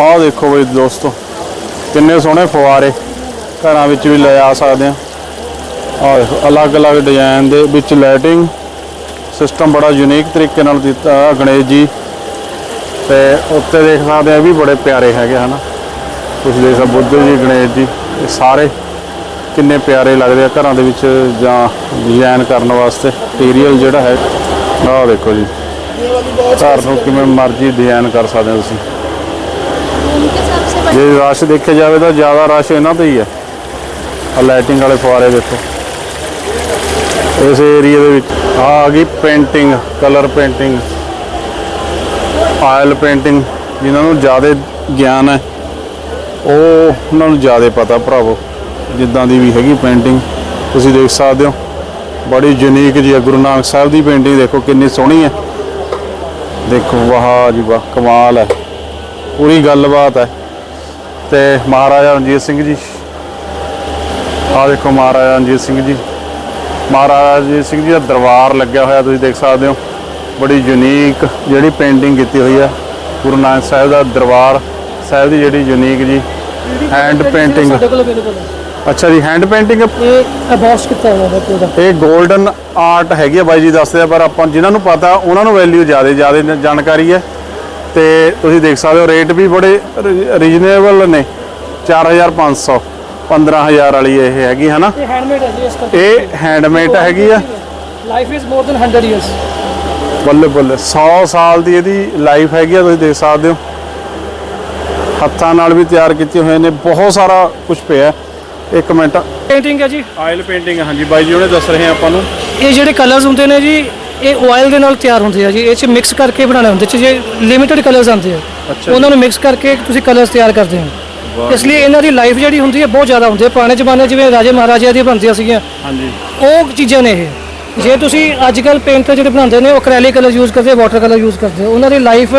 ਆਹ ਦੇਖੋ ਬਈ ਦੋਸਤੋ, ਕਿੰਨੇ ਸੋਹਣੇ ਫੁਆਰੇ ਘਰਾਂ ਵਿੱਚ ਵੀ ਲਿਆ ਸਕਦੇ ਆ। ਆਹ ਦੇਖੋ, ਅਲੱਗ-ਅਲੱਗ ਡਿਜ਼ਾਈਨ ਦੇ ਵਿੱਚ ਲਾਈਟਿੰਗ ਸਿਸਟਮ ਬੜਾ ਯੂਨੀਕ ਤਰੀਕੇ ਨਾਲ ਦਿੱਤਾ ਗਣੇਸ਼ ਜੀ। ਤੇ ਉੱਤੇ ਦੇਖ ਸਕਦੇ ਆ ਵੀ ਬੜੇ ਪਿਆਰੇ ਹੈਗੇ ਹਨਾ। ਤੁਸੀਂ ਦੇਖ ਸਕਦੇ ਬੁੱਧ ਜੀ, ਗਣੇਸ਼ ਜੀ, ਇਹ ਸਾਰੇ ਕਿੰਨੇ ਪਿਆਰੇ ਲੱਗਦੇ ਆ ਘਰਾਂ ਦੇ ਵਿੱਚ ਜਾਂ ਡਿਜ਼ਾਈਨ ਕਰਨ ਵਾਸਤੇ। ਮਟੀਰੀਅਲ ਜਿਹੜਾ ਹੈ, ਆਹ ਦੇਖੋ ਜੀ। ਘਰ ਨੂੰ ਕਿਵੇਂ ਮਰਜ਼ੀ ਡਿਜ਼ਾਈਨ ਕਰ ਸਕਦੇ ਹੋ ਤੁਸੀਂ। ਜੇ ਰਸ਼ ਦੇਖਿਆ ਜਾਵੇ ਤਾਂ ਜ਼ਿਆਦਾ ਰਸ਼ ਇਹਨਾਂ ਤੇ ਹੀ ਹੈ। ਆ ਲਾਈਟਿੰਗ ਵਾਲੇ ਫੁਆਰੇ ਦੇਖੋ। ਇਸ ਏਰੀਆ ਦੇ ਵਿੱਚ ਆਹ ਆ ਗਈ painting colour painting oil painting ਜਿਨ੍ਹਾਂ ਨੂੰ ਜ਼ਿਆਦਾ ਗਿਆਨ ਹੈ। ਉਹ ਉਹਨਾਂ ਨੂੰ ਜ਼ਿਆਦਾ ਪਤਾ ਭਰਾਵੋ, ਜਿੱਦਾਂ ਦੀ ਵੀ ਹੈਗੀ ਪੇਂਟਿੰਗ ਤੁਸੀਂ ਦੇਖ ਸਕਦੇ ਹੋ, ਬੜੀ ਯੂਨੀਕ ਜੀ ਹੈ। ਗੁਰੂ ਨਾਨਕ ਸਾਹਿਬ ਦੀ ਪੇਂਟਿੰਗ ਦੇਖੋ, ਕਿੰਨੀ ਸੋਹਣੀ ਹੈ। ਦੇਖੋ, ਵਾਹ ਜੀ ਵਾਹ, ਕਮਾਲ ਹੈ। ਪੂਰੀ ਗੱਲਬਾਤ ਹੈ। ਤੇ ਮਹਾਰਾਜਾ ਰਣਜੀਤ ਸਿੰਘ ਜੀ। ਆ ਦੇਖੋ ਮਹਾਰਾਜਾ ਰਣਜੀਤ ਸਿੰਘ ਜੀ। ਮਹਾਰਾਜਾ ਰਣਜੀਤ ਸਿੰਘ ਜੀ ਦਾ ਦਰਬਾਰ ਲੱਗਿਆ ਹੋਇਆ ਤੁਸੀਂ ਦੇਖ ਸਕਦੇ ਹੋ। ਬੜੀ ਯੂਨੀਕ ਜਿਹੜੀ ਪੇਂਟਿੰਗ ਕੀਤੀ ਹੋਈ ਹੈ ਗੁਰੂ ਨਾਨਕ ਸਾਹਿਬ ਦਾ ਦਰਬਾਰ ਸਾਹਿਬ ਦੀ ਜਿਹੜੀ ਯੂਨੀਕ ਜੀ ਹੈਂਡ ਪੇਂਟਿੰਗ ਅੱਛਾ ਜੀ ਹੈਂਡ ਪੇਂਟਿੰਗ ਇਹ ਅਬੋਸ ਕੀਤਾ ਹੋਇਆ ਹੈ ਪੂਰਾ। ਇਹ 골ਡਨ ਆਰਟ ਹੈਗੀ ਆ ਬਾਈ ਜੀ ਦੱਸਦੇ ਆ ਪਰ ਆਪਾਂ ਜਿਨ੍ਹਾਂ ਨੂੰ ਪਤਾ ਉਹਨਾਂ ਨੂੰ ਵੈਲਿਊ ਜ਼ਿਆਦਾ ਜ਼ਿਆਦਾ ਜਾਣਕਾਰੀ ਹੈ। ਤੇ ਤੁਸੀਂ ਦੇਖ ਸਕਦੇ ਹੋ ਰੇਟ ਵੀ ਬੜੇ ਰੀਜਨੇਬਲ ਨੇ। 4500 15000 ਵਾਲੀ ਇਹ ਹੈਗੀ ਹੈ ਨਾ ਇਹ ਹੈਂਡਮੇਡ ਹੈ ਜੀ ਇਸ ਕਰਕੇ। ਇਹ ਹੈਂਡਮੇਡ ਹੈਗੀ ਆ। Life is more than 100 years ਬੱਲੇ ਬੱਲੇ 100 ਸਾਲ ਦੀ ਇਹਦੀ ਲਾਈਫ ਹੈਗੀ ਆ ਤੁਸੀਂ ਦੇਖ ਸਕਦੇ ਹੋ। ਹੱਥਾਂ ਨਾਲ ਵੀ ਤਿਆਰ ਕੀਤੇ ਹੋਏ ਨੇ ਬਹੁਤ ਸਾਰਾ ਕੁਝ ਪਿਆ ਇੱਕ ਮਿੰਟ। ਪੇਂਟਿੰਗ ਹੈ ਜੀ। ਆਇਲ ਪੇਂਟਿੰਗ ਹਾਂਜੀ। ਬਾਈ ਜੀ ਉਹਨੇ ਦੱਸ ਰਹੇ ਆ ਆਪਾਂ ਨੂੰ। ਇਹ ਜਿਹੜੇ ਕਲਰਸ ਹੁੰਦੇ ਨੇ ਜੀ ਇਹ ਆਇਲ ਦੇ ਨਾਲ ਤਿਆਰ ਹੁੰਦੇ ਆ ਜੀ ਇਹ ਚ ਮਿਕਸ ਕਰਕੇ ਬਣਾਉਣੇ ਹੁੰਦੇ ਚ ਜੇ ਲਿਮਿਟਡ ਕਲਰਸ ਆਉਂਦੇ ਆ ਅੱਛਾ ਉਹਨਾਂ ਨੂੰ ਮਿਕਸ ਕਰਕੇ ਤੁਸੀਂ ਕਲਰਸ ਤਿਆਰ ਕਰਦੇ ਹੋ। ਇਸ ਲਈ ਇਹਨਾਂ ਦੀ ਲਾਈਫ ਜਿਹੜੀ ਹੁੰਦੀ ਹੈ ਬਹੁਤ ਜ਼ਿਆਦਾ ਹੁੰਦੀ ਹੈ। ਪੁਰਾਣੇ ਜ਼ਮਾਨੇ ਜਿਵੇਂ ਰਾਜੇ ਮਹਾਰਾਜਿਆਂ ਦੀਆਂ ਬਣਦੀਆਂ ਸੀਗੀਆਂ ਹਾਂਜੀ। ਉਹ ਚੀਜ਼ਾਂ ਨੇ ਇਹ। ਜੇ ਤੁਸੀਂ ਅੱਜ ਕੱਲ ਪੇਂਟਰ ਜਿਹੜੇ ਬਣਾਉਂਦੇ ਨੇ ਉਹ ਐਕ੍ਰੈਲਿਕ ਕਲਰ ਯੂਜ਼ ਕਰਦੇ ਵਾਟਰ ਕਲਰ ਯੂਜ਼ ਕਰਦੇ ਆ। ਉਹਨਾਂ ਦੀ ਲਾਈਫ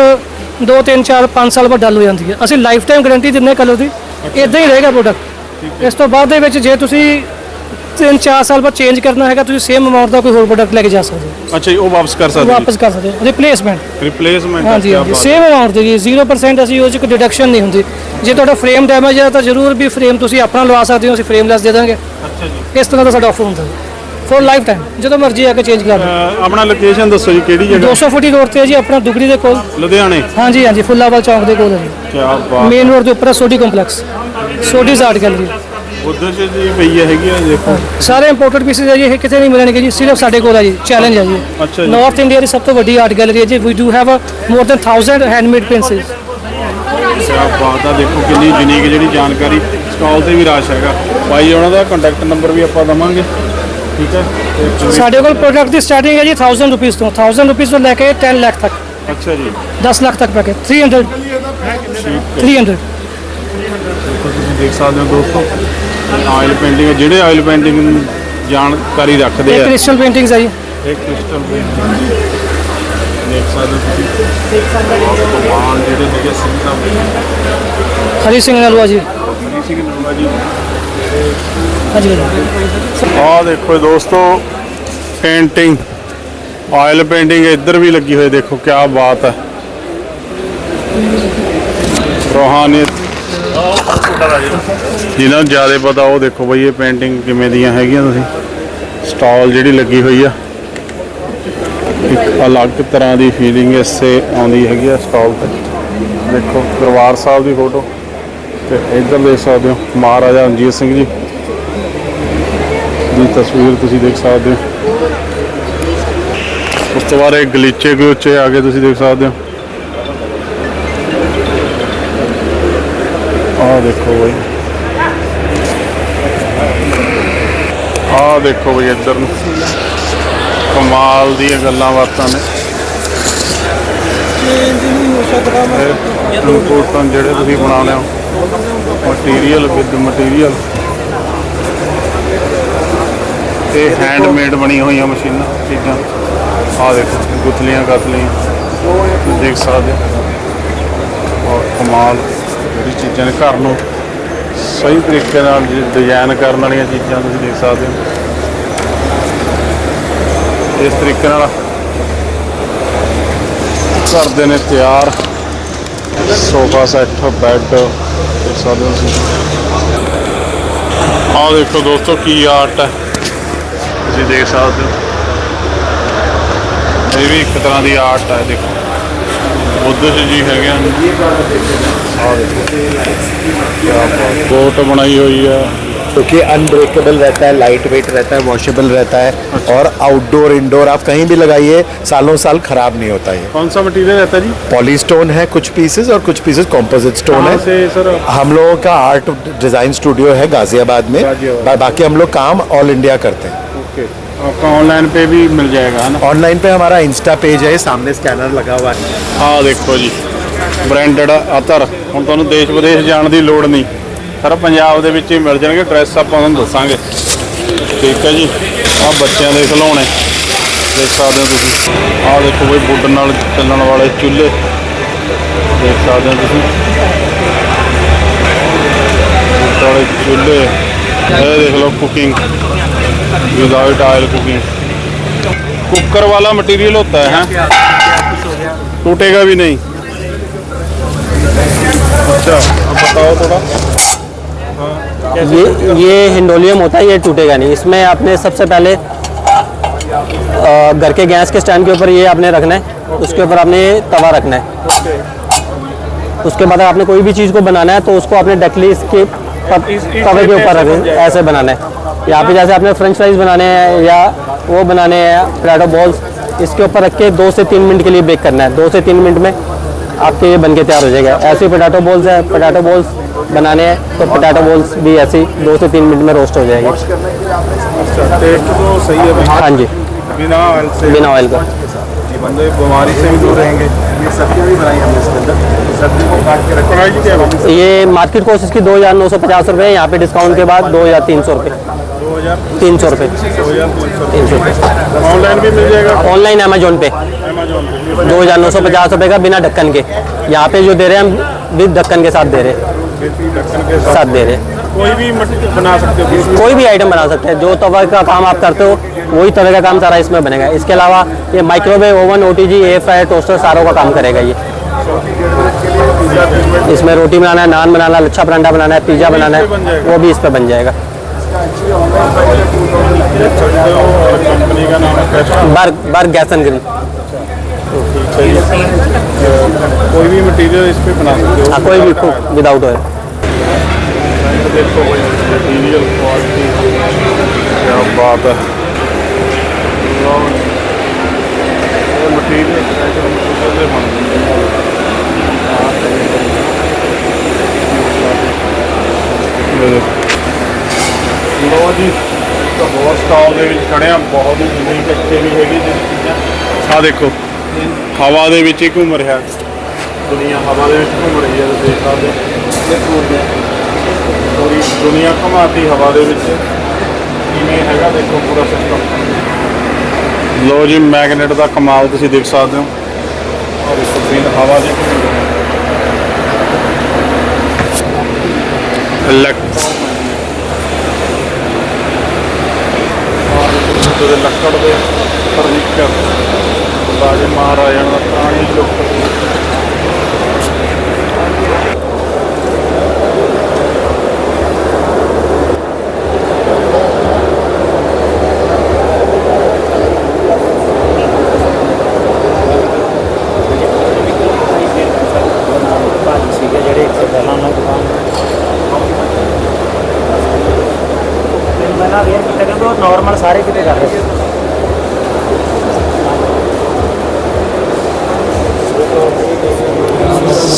2 3 4 5 ਸਾਲ ਬਾਅਦ ਡਲ ਹੋ ਜਾਂਦੀ ਹੈ। ਅਸੀਂ ਲਾਈਫ ਟਾਈਮ ਗਾਰੰਟੀ ਦਿੰਨੇ ਕਲਰ ਦੀ। ਇਦਾਂ ਹੀ ਰਹੇਗਾ ਪ੍ਰੋਡਕਟ ਇਸ ਤੋਂ ਬਾਅਦ ਦੇ ਵਿੱਚ ਜੇ ਤੁਸੀਂ 3 4 ਸਾਲ ਬਾਅਦ ਚੇਂਜ ਕਰਨਾ ਹੈਗਾ ਤੁਸੀਂ ਸੇਮ ਅਮਾਉਂਟ ਦਾ ਕੋਈ ਹੋਰ ਪ੍ਰੋਡਕਟ ਲੈ ਕੇ ਜਾ ਸਕਦੇ ਹੋ। ਅੱਛਾ ਜੀ ਉਹ ਵਾਪਸ ਕਰ ਸਕਦੇ ਵਾਪਸ ਕਰ ਸਕਦੇ ਹੋ। ਰਿਪਲੇਸਮੈਂਟ ਰਿਪਲੇਸਮੈਂਟ ਹਾਂਜੀ ਹਾਂਜੀ। ਸੇਮ ਅਮਾਉਂਟ ਦੀ ਜੀ 0% ਅਸੀਂ ਉਹ 'ਚ ਕੋਈ ਡਿਡਕਸ਼ਨ ਨਹੀਂ ਹੁੰਦੀ। ਜੇ ਤੁਹਾਡਾ ਫਰੇਮ ਡੈਮੇਜ ਹੈ ਤਾਂ ਜ਼ਰੂਰ ਵੀ ਫਰੇਮ ਤੁਸੀਂ ਆਪਣਾ ਲਵਾ ਸਕਦੇ ਹੋ ਅਸੀਂ ਫਰੇਮਲੈਸ ਦੇ ਦਾਂਗੇ। ਅੱਛਾ ਜੀ। ਇਸ ਤਰ੍ਹਾਂ ਦਾ ਸਾਡਾ ਆਫਰ ਹੁੰਦਾ ਹੈ ਫॉर ਲਾਈਫ ਟਾਈਮ ਜਦੋਂ ਮਰਜ਼ੀ ਆ ਕੇ ਚੇਂਜ ਕਰ ਲਓ। ਆਪਣਾ ਲੋਕੇਸ਼ਨ ਦੱਸੋ ਜੀ ਕਿਹੜੀ ਜਗ੍ਹਾ? 200 ਫੁੱਟੀ ਰੋਡ ਤੇ ਹੈ ਜੀ ਆਪਣਾ ਦੁਗਰੀ ਦੇ ਕੋਲ। ਲੁਧਿਆਣੇ? ਹਾਂਜੀ ਹਾਂਜੀ ਫੁੱਲਾਵਾਲ ਚੌਂਕ ਦੇ ਕੋਲ ਹੈ ਜੀ। ਕੀ ਬਾਤ ਮੇਨ ਰੋਡ ਦੇ ਉੱਪਰ Sodhi complex Sodhi's art gallery ਉਧਰ ਚ ਜੀ ਪਈ ਹੈਗੀ ਆ ਦੇਖੋ। ਸਾਰੇ ਇੰਪੋਰਟਡ ਪੀਸਿਸ ਹੈ ਜੀ ਇਹ ਕਿਤੇ ਨਹੀਂ ਮਿਲਣਗੇ ਜੀ ਸਿਰਫ ਸਾਡੇ ਕੋਲ ਹੈ ਜੀ ਚੈਲੰਜ ਹੈ ਜੀ। ਅੱਛਾ ਜੀ। ਨਾਰਥ ਇੰਡੀਆ ਦੀ ਸਭ ਤੋਂ ਵੱਡੀ ਆਰਟ ਗੈਲਰੀ ਹੈ ਜੀ we do have more than 1000 handmade pieces ਕੀ ਬਾਤ ਆ ਦੇਖੋ ਕਿੰਨੀ ਯੂਨੀਕ ਜਿਹੜੀ ਜਾਣਕਾਰੀ ਸਟਾਲ ਤੇ ਵੀ ਰਸ਼ ਹੈਗਾ। ਬਾਈ ਉਹਨਾਂ ਦਾ ਕੰਟੈਕਟ ਨੰਬਰ ਵੀ ਆਪਾਂ ਦਵਾਂਗੇ। ਠੀਕ ਹੈ ਤੇ ਤੁਸੀਂ- ਸਾਡੇ ਕੋਲ ਪ੍ਰੋਡਕਟ ਦੀ ਸਟਾਰਟਿੰਗ ਹੈ ਜੀ 1000 ਰੁਪਏ ਤੋਂ। 1000 ਰੁਪਏ ਤੋਂ ਲੈ ਕੇ 10 ਲੱਖ ਤੱਕ। ਅੱਛਾ ਜੀ। 10 ਲੱਖ ਤੱਕ ਪੈਕੇਜ 300 300 ਤੁਸੀਂ ਦੇਖ ਸਕਦੇ ਹੋ ਦੋਸਤੋ। ਆਇਲ ਪੇਂਟਿੰਗ ਜਿਹੜੇ ਆਇਲ ਪੇਂਟਿੰਗ ਜਾਣਕਾਰੀ ਰੱਖਦੇ ਇਹ ਆ ਕ੍ਰਿਸਟਲ ਪੇਂਟਿੰਗਸ ਹੈ ਜੀ। ਇਹ ਕ੍ਰਿਸਟਲ ਪੇਂਟਿੰਗ ਦੇਖ ਸਕਦੇ ਹੋ ਤੁਸੀਂ। ਕਮਾਲ ਜਿਹੜੇ ਹੈਗੇ ਸਿੰਘ ਦਾ ਹਰੀ ਸਿੰਘ ਨਲਵਾ ਜੀ। ਹਰੀ ਸਿੰਘ ਨਰਮਾ ਜੀ। ਹਾਂਜੀ ਹਾਂਜੀ। ਆਹ ਦੇਖੋ ਦੋਸਤੋ ਪੇਂਟਿੰਗ ਆਇਲ ਪੇਂਟਿੰਗ ਇੱਧਰ ਵੀ ਲੱਗੀ ਹੋਈ ਦੇਖੋ ਕੀ ਬਾਤ ਹੈ। ਰੋਹਾਨੀਅਤ ਜਿਹਨਾਂ ਨੂੰ ਜ਼ਿਆਦਾ ਪਤਾ, ਉਹ ਦੇਖੋ ਬਈ ਇਹ ਪੇਂਟਿੰਗ ਕਿਵੇਂ ਦੀਆਂ ਹੈਗੀਆਂ ਤੁਸੀਂ। ਸਟਾਲ ਜਿਹੜੀ ਲੱਗੀ ਹੋਈ ਆ, ਇੱਕ ਅਲੱਗ ਤਰ੍ਹਾਂ ਦੀ ਫੀਲਿੰਗ ਇਸੇ ਆਉਂਦੀ ਹੈਗੀ ਆ ਸਟਾਲ ਤੇ। ਦੇਖੋ, ਦਰਬਾਰ ਸਾਹਿਬ ਦੀ ਫੋਟੋ ਤੇ ਇੱਧਰ ਦੇਖ ਸਕਦੇ ਹੋ, ਮਹਾਰਾਜਾ ਰਣਜੀਤ ਸਿੰਘ ਜੀ। ਦੀ ਤਸਵੀਰ ਤੁਸੀਂ ਦੇਖ ਸਕਦੇ ਹੋ। ਉਸ ਤੋਂ ਬਾਅਦ ਇਹ ਗਲੀਚੇ ਗਲੂਚੇ ਆ ਕੇ ਤੁਸੀਂ ਦੇਖ ਸਕਦੇ ਹੋ। ਦੇਖੋ ਬਈ। ਆਹ ਦੇਖੋ ਬਈ ਇੱਧਰ ਨੂੰ। ਕਮਾਲ ਦੀਆਂ ਗੱਲਾਂ ਬਾਤਾਂ ਨੇ। ਕੰਪੋਟਨ ਜਿਹੜੇ ਤੁਸੀਂ ਬਣਾਉਣੇ ਹੋ। ਮਟੀਰੀਅਲ ਵਿਦ ਮਟੀਰੀਅਲ ਤੇ ਹੈਂਡਮੇਡ ਬਣੀ ਹੋਈਆਂ ਮਸ਼ੀਨਾਂ, ਚੀਜ਼ਾਂ। ਆਹ ਦੇਖੋ ਗੁੱਥਲੀਆਂ ਗਾਥਲੀਆਂ ਦੇਖ ਸਕਦੇ ਹੋ। ਔਰ ਕਮਾਲ। ਚੀਜ਼ਾਂ ਨੇ, ਘਰ ਨੂੰ ਸਹੀ ਤਰੀਕੇ ਨਾਲ ਡਿਜ਼ਾਈਨ ਕਰਨ ਵਾਲੀਆਂ ਚੀਜ਼ਾਂ ਤੁਸੀਂ ਦੇਖ ਸਕਦੇ ਹੋ। ਇਸ ਤਰੀਕੇ ਨਾਲ ਕਰਦੇ ਨੇ ਤਿਆਰ। ਸੋਫਾ ਸੈੱਟ, ਬੈੱਡ ਦੇਖ ਸਕਦੇ ਹੋ ਤੁਸੀਂ ਆਹ ਦੇਖੋ ਦੋਸਤੋ, ਕੀ ਆਰਟ ਹੈ। ਤੁਸੀਂ ਦੇਖ ਸਕਦੇ ਹੋ। ਇਹ ਵੀ ਇੱਕ ਤਰ੍ਹਾਂ ਦੀ ਆਰਟ ਹੈ, ਦੇਖੋ। ਬੁੱਧ ਜੀ ਹੈਗੇ ਹਨ ਆਹ ਦੇਖੋ ਕੀ ਬਾਤ ਕੋਟ ਬਣਾਈ ਹੋਈ ਹੈ क्योंकि अनब्रेकेबल रहता है लाइट वेट रहता है वॉशेबल रहता है और आउटडोर इंडोर आप कहीं भी लगाइए सालों साल खराब नहीं होता ये कौन सा मटेरियल रहता है जी पॉलीस्टोन है कुछ पीसेस और कुछ पीसेस कॉम्पोजिट स्टोन कहाँ है से सर हम लोगों का आर्ट डिजाइन स्टूडियो है गाजियाबाद में गाजियाबाद। बा- बाकी हम लोग काम ऑल इंडिया करते हैं ओके आपका ऑनलाइन पे भी मिल जाएगा है ना ऑनलाइन पे हमारा इंस्टा पेज है सामने स्कैनर लगा हुआ है ਆਹ ਦੇਖੋ ਜੀ ਬ੍ਰਾਂਡਡ ਅਤਰ ਹੁਣ ਤੁਹਾਨੂੰ ਦੇਸ਼ ਵਿਦੇਸ਼ ਜਾਣ ਦੀ ਲੋੜ ਨਹੀਂ ਸਾਰਾ ਪੰਜਾਬ ਦੇ ਵਿੱਚ ਹੀ ਮਿਲ ਜਾਣਗੇ ਡਰੈਸ ਆਪਾਂ ਤੁਹਾਨੂੰ ਦੱਸਾਂਗੇ ਠੀਕ ਹੈ ਜੀ ਆਹ ਬੱਚਿਆਂ ਦੇ ਖਿਡੌਣੇ ਦੇਖ ਸਕਦੇ ਹੋ ਤੁਸੀਂ ਆਹ ਦੇਖੋ ਬਈ ਵੁੱਡ ਨਾਲ ਚੱਲਣ ਵਾਲੇ ਚੁੱਲ੍ਹੇ ਦੇਖ ਸਕਦੇ ਹੋ ਤੁਸੀਂ ਵੁੱਡ ਵਾਲੇ ਚੁੱਲ੍ਹੇ ਇਹ ਦੇਖ ਲਓ cooking without oil cooking cooker वाला मटेरियल होता है हैं? टूटेगा भी नहीं। अच्छा अब बताओ थोड़ा। ये ये हिंडोलियम होता है ये टूटेगा नहीं। इसमें आपने सबसे पहले घर के गैस के स्टैंड के ऊपर ये आपने रखना है। उसके ऊपर आपने तवा रखना है। उसके बाद आपने कोई भी चीज़ को बनाना है तो उसको आपने डकली इसके तवे के ऊपर रखें ऐसे बनाना है। यहाँ पे जैसे आपने फ्रेंच फ्राइज बनाने हैं या वो बनाने हैं पोटैटो बॉल्स इसके ऊपर रख के दो से तीन मिनट के लिए बेक करना है। दो से तीन मिनट में आपके ये बन के तैयार हो जाएगा। ऐसे ही पोटैटो बॉल्स है पोटैटो बॉल्स बनाने हैं तो पोटैटो बॉल्स भी ऐसे ही दो से तीन मिनट में रोस्ट हो जाएगी। अच्छा तो सही है हाँ जी। बिना ऑयल से। बिना ऑयल का। ये बंदे बीमारी से भी दूर रहेंगे। ये सब्ज़ी भी बनाई हमने इसके अंदर। सब्ज़ी को काट के रखा। प्राइस क्या ये मार्केट कॉस्ट इसकी दो हज़ार नौ सौ पचास रुपये है। यहाँ पे डिस्काउंट के बाद दो हज़ार तीन सौ रुपये तीन सौ रुपये तीन सौ। रुपये ऑनलाइन भी मिल जाएगा? ऑनलाइन अमेजोन पे। दो हज़ार नौ सौ पचास रुपये का बिना ढक्कन के। यहाँ पे जो दे रहे हैं हम विद ढक्कन के साथ दे रहे हैं। साथ। दे रहे हैं। कोई भी बना सकते हो? कोई भी आइटम बना सकते हैं। जो तवा का काम आप करते हो वही तवे का काम सारा इसमें बनेगा। इसके अलावा ये microwave oven O T G air fryer toaster सारों का काम करेगा ये। इसमें रोटी बनाना है नान बनाना है लच्छा परांठा बनाना है पिज़्ज़ा बनाना है वो भी इस पर बन जाएगा। कंपनी का नाम है Castro Berg Berg gas and grill कोई भी मटेरियल इस पे बना सकते हो। हाँ कोई भी विदाउट ऑयल देखो मटेरियल क्वालिटी क्या बात है। मटेरियल बन ਲੋ ਜੀ। ਤਾਂ ਬਹੁਤ ਸਟਾਲ ਦੇ ਵਿੱਚ ਖੜੇ ਬਹੁਤ ਹੀ ਯੂਨੀਕ ਇੱਥੇ ਵੀ ਹੈਗੀ ਜਿਹੜੀ ਚੀਜ਼ਾਂ ਆ ਦੇਖੋ, ਹਵਾ ਦੇ ਵਿੱਚ ਹੀ ਘੁੰਮ ਰਿਹਾ। ਦੁਨੀਆ ਹਵਾ ਦੇ ਵਿੱਚ ਘੁੰਮ ਰਹੀ ਹੈ, ਤੁਸੀਂ ਦੇਖ ਸਕਦੇ ਹੋ। ਇਹ ਪੂਰੀ ਪੂਰੀ ਦੁਨੀਆ ਘੁਮਾਤੀ ਹਵਾ ਦੇ ਵਿੱਚ। ਕਿਵੇਂ ਹੈਗਾ ਦੇਖੋ ਪੂਰਾ ਸਿਸਟਮ ਲੋ ਜੀ ਮੈਗਨੇਟ ਦਾ ਕਮਾਲ ਤੁਸੀਂ ਦੇਖ ਸਕਦੇ ਹੋ। ਔਰ ਇਸ ਤੋਂ ਹਵਾ ਦੇ ਇਲੈਕਟ੍ਰੋਨ ਜਿਹੜੇ ਲੱਕੜ ਦੇ ਫਰਨੀਚਰ ਰਾਜੇ ਮਹਾਰਾਜਾ ਦਾ ਪੁਰਾਣੀ ਲੁੱਕ ਨੋਰਮਲ ਸਾਰੇ ਕਿਤੇ ਕਰ ਰਹੇ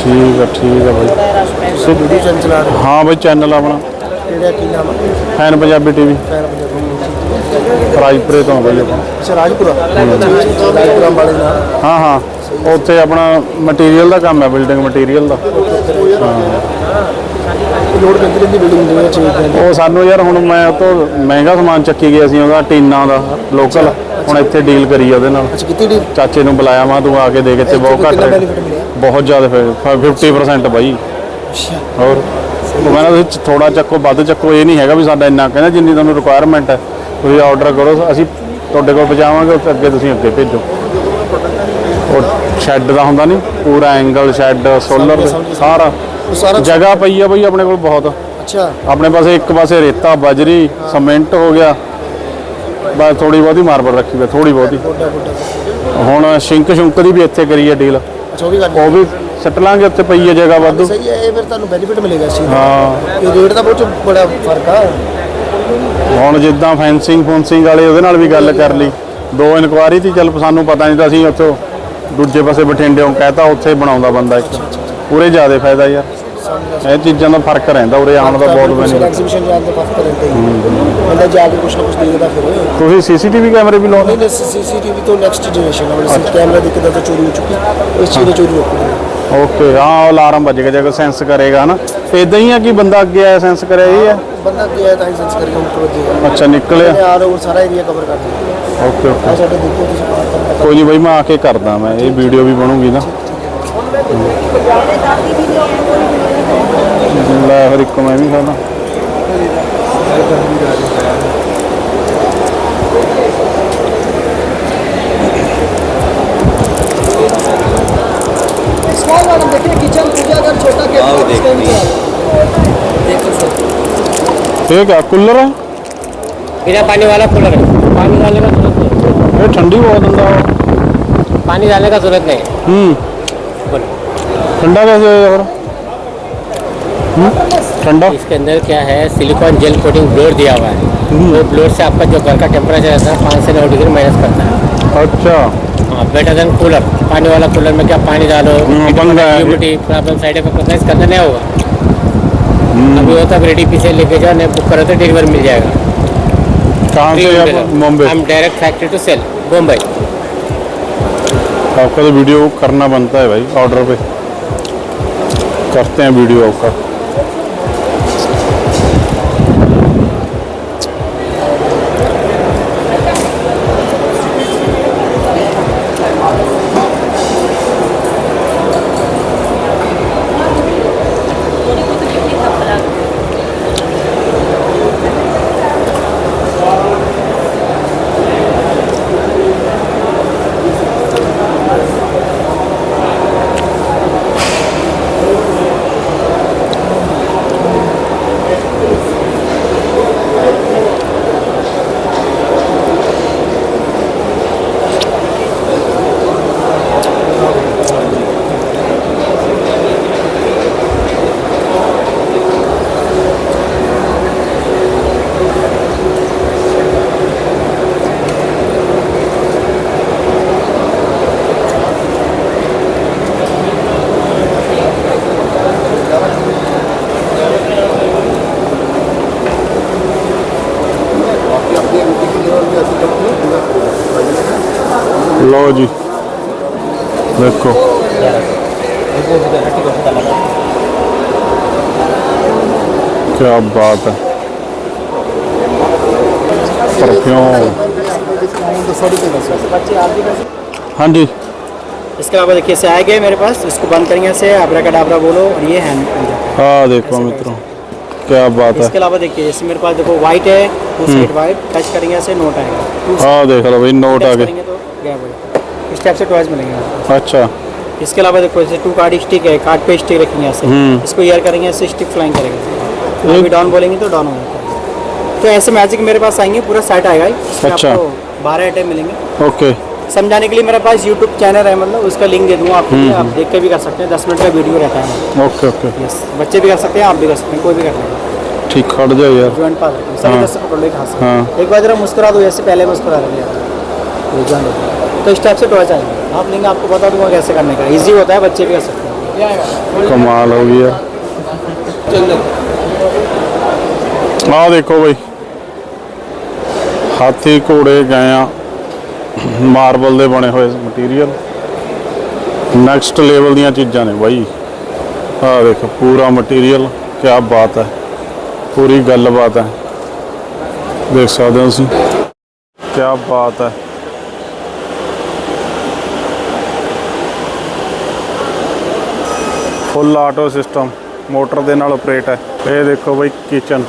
ਠੀਕ ਆ ਠੀਕ ਆ ਬਾਈ। ਸੋ ਵੀਡੀਓ ਚੈਨਲ ਚਲਾ ਰਹੇ ਹਾਂ? ਬਾਈ ਚੈਨਲ ਆਪਣਾ। ਕਿਹੜਾ ਕੀ ਨਾਮ ਹੈ fan Punjabi TV. Fan Punjabi ਰਾਜਪੁਰੇ ਤੋਂ ਬਾਈ ਆਪਾਂ। ਅੱਛਾ ਰਾਜਪੁਰਾ? ਹਾਂ ਹਾਂ। ਉੱਥੇ ਆਪਣਾ ਮਟੀਰੀਅਲ ਦਾ ਕੰਮ ਹੈ। ਬਿਲਡਿੰਗ ਮਟੀਰੀਅਲ ਦਾ ਉਹ ਸਾਨੂੰ ਯਾਰ ਹੁਣ ਮੈਂ ਉਹ ਤੋਂ ਮਹਿੰਗਾ ਸਮਾਨ ਚੱਕੀ ਗਿਆ ਸੀ ਉਹਦਾ ਟੀਨਾ ਦਾ ਲੋਕਲ ਹੁਣ ਇੱਥੇ ਡੀਲ ਕਰੀ ਉਹਦੇ ਨਾਲ। ਅੱਛਾ ਕਿਤੇ ਚਾਚੇ ਨੂੰ ਬੁਲਾਇਆ ਮਾ ਤੂੰ ਆ ਕੇ ਦੇਖ ਇੱਥੇ ਬਹੁਤ ਘੱਟ ਹੈ ਬਹੁਤ ਜ਼ਿਆਦਾ ਫਿਰ 50% ਬਾਈ। ਹੋਰ? ਉਹ ਕਹਿੰਦਾ ਤੁਸੀਂ ਥੋੜਾ ਚੱਕੋ ਵੱਧ ਚੱਕੋ ਇਹ ਨਹੀਂ ਹੈਗਾ ਵੀ ਸਾਡਾ ਇੰਨਾ ਕਹਿੰਦਾ ਜਿੰਨੀ ਤੁਹਾਨੂੰ ਰਿਕੁਆਇਰਮੈਂਟ ਹੈ ਤੁਸੀਂ ਆਰਡਰ ਕਰੋ ਅਸੀਂ ਤੁਹਾਡੇ ਕੋਲ ਪਹੁੰਚਾਵਾਂਗੇ ਅੱਗੇ ਤੁਸੀਂ ਅੱਗੇ ਭੇਜੋ। ਉਹ ਸ਼ੈੱਡ ਦਾ ਹੁੰਦਾ ਨਹੀਂ ਪੂਰਾ ਐਂਗਲ ਸ਼ੈੱਡ ਸੋਲਰ ਸਾਰਾ। ਜਗ੍ਹਾ ਪਈ ਆ ਬਈ ਆਪਣੇ ਕੋਲ ਬਹੁਤ। ਅੱਛਾ। ਆਪਣੇ ਪਾਸੇ ਇੱਕ ਪਾਸੇ ਰੇਤਾ ਬਜਰੀ ਸਮੈਂਟ ਹੋ ਗਿਆ। ਬਸ ਥੋੜੀ ਬਹੁਤੀ ਮਾਰਬਲ ਰੱਖੀ ਹੋਈ ਥੋੜੀ ਬਹੁਤੀ। ਹੁਣ ਸ਼ਿੰਕ ਸ਼ੁੰਕ ਦੀ ਵੀ ਇੱਥੇ ਕਰੀ ਡੀਲ ਉਹ ਵੀ ਕਰਨੀ ਉਹ ਪਈ ਹੈ ਜਗ੍ਹਾ ਵਾਧੂ। ਸਹੀ ਹੈ ਇਹ ਫਿਰ ਤੁਹਾਨੂੰ ਬੈਨੀਫਿਟ ਮਿਲੇਗਾ ਇਸ ਹਾਂ। ਇਹ ਰੇਟ ਦਾ ਬਹੁਤ ਬੜਾ ਫ਼ਰਕ ਆ। ਹੁਣ ਜਿੱਦਾਂ ਫੈਂਸਿੰਗ ਫੋਂਸਿੰਗ ਵਾਲੇ ਉਹਦੇ ਨਾਲ ਵੀ ਗੱਲ ਕਰ ਲਈ। ਦੋ ਇਨਕੁਆਰੀ ਤੀ ਚੱਲ ਸਾਨੂੰ ਪਤਾ ਨਹੀਂ ਤਾਂ ਅਸੀਂ ਉੱਥੋਂ ਦੂਜੇ ਪਾਸੇ ਬਠਿੰਡੇੋਂ ਕਹਿਤਾ ਉੱਥੇ ਬਣਾਉਂਦਾ ਬੰਦਾ ਇੱਕ। ਪੂਰੇ ਜ਼ਿਆਦਾ ਫਾਇਦਾ ਯਾਰ। ਇਹ ਚੀਜ਼ਾਂ ਦਾ ਫ਼ਰਕ ਰਹਿੰਦਾ ਉਰੇ ਆਉਣ ਦਾ ਬਹੁਤ ਬੈਨੀਫਿਟ ਐਗਜ਼ੀਬਿਸ਼ਨ ਜਾਣ ਦਾ ਫ਼ਰਕ ਰਹਿੰਦਾ ਹੀ। ਬੰਦਾ ਜਾ ਕੇ ਕੁਝ ਨਾ ਕੁਝ ਦੇਖਦਾ ਫਿਰ। ਤੁਸੀਂ ਸੀਸੀਟੀਵੀ ਕੈਮਰੇ ਵੀ ਲਾਉਂਦੇ? ਨਹੀਂ ਸੀਸੀਟੀਵੀ ਤੋਂ ਨੈਕਸਟ ਜਨਰੇਸ਼ਨ ਹੈ ਅਸੀਂ ਕੈਮਰਾ ਦੇਖਦਾ ਤਾਂ ਕੋਈ ਨਹੀਂ ਬਾਈ ਮੈਂ ਆ ਕੇ ਕਰਦਾ ਮੈਂ ਇਹ ਵੀਡੀਓ ਵੀ ਬਣੂਗੀ ਨਾ। ਲੈ ਫਿਰ ਇੱਕ ਮੈਂ ਵੀ ਖਾਣਾ स्मॉल वाला देखिए किचन पूजा अगर छोटा ਇਹ ਕਿਆ ਕੂਲਰ ਹੈ बिना पानी वाला कूलर है पानी डालने का जरूरत नहीं ਇਹ ਠੰਡੀ ਬਹੁਤ ਦਿੰਦਾ ਵਾ। पानी डालने का जरूरत नहीं ਹੂੰ बोलो ठंडा कैसे है और हम्म? ठंडा? इसके अंदर क्या है? सिलिकॉन जेल कोटिंग ब्लोर दिया हुआ है। वो ब्लोर से आपका जो घर का टेम्परेचर रहता है पाँच से नौ डिग्री माइनस करता है। अच्छा। हाँ बेटर देन कूलर पानी वाला कूलर में क्या पानी डालो हम्म। ह्यूमिडिटी प्रॉब्लम साइड इफ़ेक्ट है अंदर नहीं होगा। अभी होता है रेडी पीछे लेके जाओ नहीं बुक करो तो डिलीवर मिल जाएगा। कहाँ से बॉम्बे हम direct factory to sale Bombay आपका तो वीडियो करना बनता है भाई ऑर्डर पे। करते हैं वीडियो आपका लो जी देखो क्या बात है परफ्यूम हाँ जी इसके अलावा देखिए से आए गए मेरे पास। इसको बंद करेंगे से आबरा का डाबरा बोलो और ये हैंड हाँ देखो मित्रों क्या बात है। इसके अलावा देखिए जैसे मेरे पास देखो व्हाइट है टू साइड व्हाइट टच करेंगे से नोट आएगा। हाँ देख लो भाई नोट आ गए। तो जाएगा इस टाइप से टॉयज मिलेंगे। अच्छा। इसके अलावा देखो जैसे टू कार्ड स्टिक है कार्ड पे स्टिक रखेंगे ऐसे। हम्म। इसको ईयर करेंगे ऐसे स्टिक फ्लाइंग करेगा। अभी डाउन बोलेंगे तो डाउन हो जाएगा तो ऐसे मैजिक मेरे पास आएँगे पूरा सेट आएगा अच्छा। बारह आइटम मिलेंगे। ओके। समझाने के लिए मेरे पास यूट्यूब चैनल है मतलब उसका लिंक दे दूँगा आपको। आप देख के भी कर सकते हैं दस मिनट का वीडियो रहता है। Okay okay. यस बच्चे भी कर सकते हैं आप भी कर सकते हैं कोई भी कर सकते हैं। ठीक खड़ जाओ यार। ज्वाइंट पास रखें सही हाँ। तरह से पकड़ लो एक हाथ से। हाँ। एक बार जरा मुस्कुरा दो जैसे पहले मुस्कुरा रहे है तो इस टाइप से टॉयज आएंगे आप लेंगे आपको बता दूंगा कैसे करने का इजी होता है बच्चे भी कर सकते हैं कमाल हो गया ਆ ਦੇਖੋ ਬਈ ਹਾਥੀ ਘੋੜੇ ਗਾਇਆਂ ਮਾਰਬਲ ਦੇ ਬਣੇ ਹੋਏ ਮਟੀਰੀਅਲ ਨੈਕਸਟ ਲੈਵਲ ਦੀਆਂ ਚੀਜ਼ਾਂ ਨੇ ਬਾਈ ਆਹ ਦੇਖੋ ਪੂਰਾ ਮਟੀਰੀਅਲ ਕੀ ਬਾਤ ਹੈ ਪੂਰੀ ਗੱਲਬਾਤ ਹੈ ਦੇਖ ਸਕਦੇ ਹੋ ਤੁਸੀਂ ਕੀ ਬਾਤ ਹੈ ਫੁੱਲ ਆਟੋ ਸਿਸਟਮ, ਮੋਟਰ ਦੇ ਨਾਲ ਆਪਰੇਟ ਹੈ। ਇਹ ਦੇਖੋ ਬਈ ਕਿਚਨ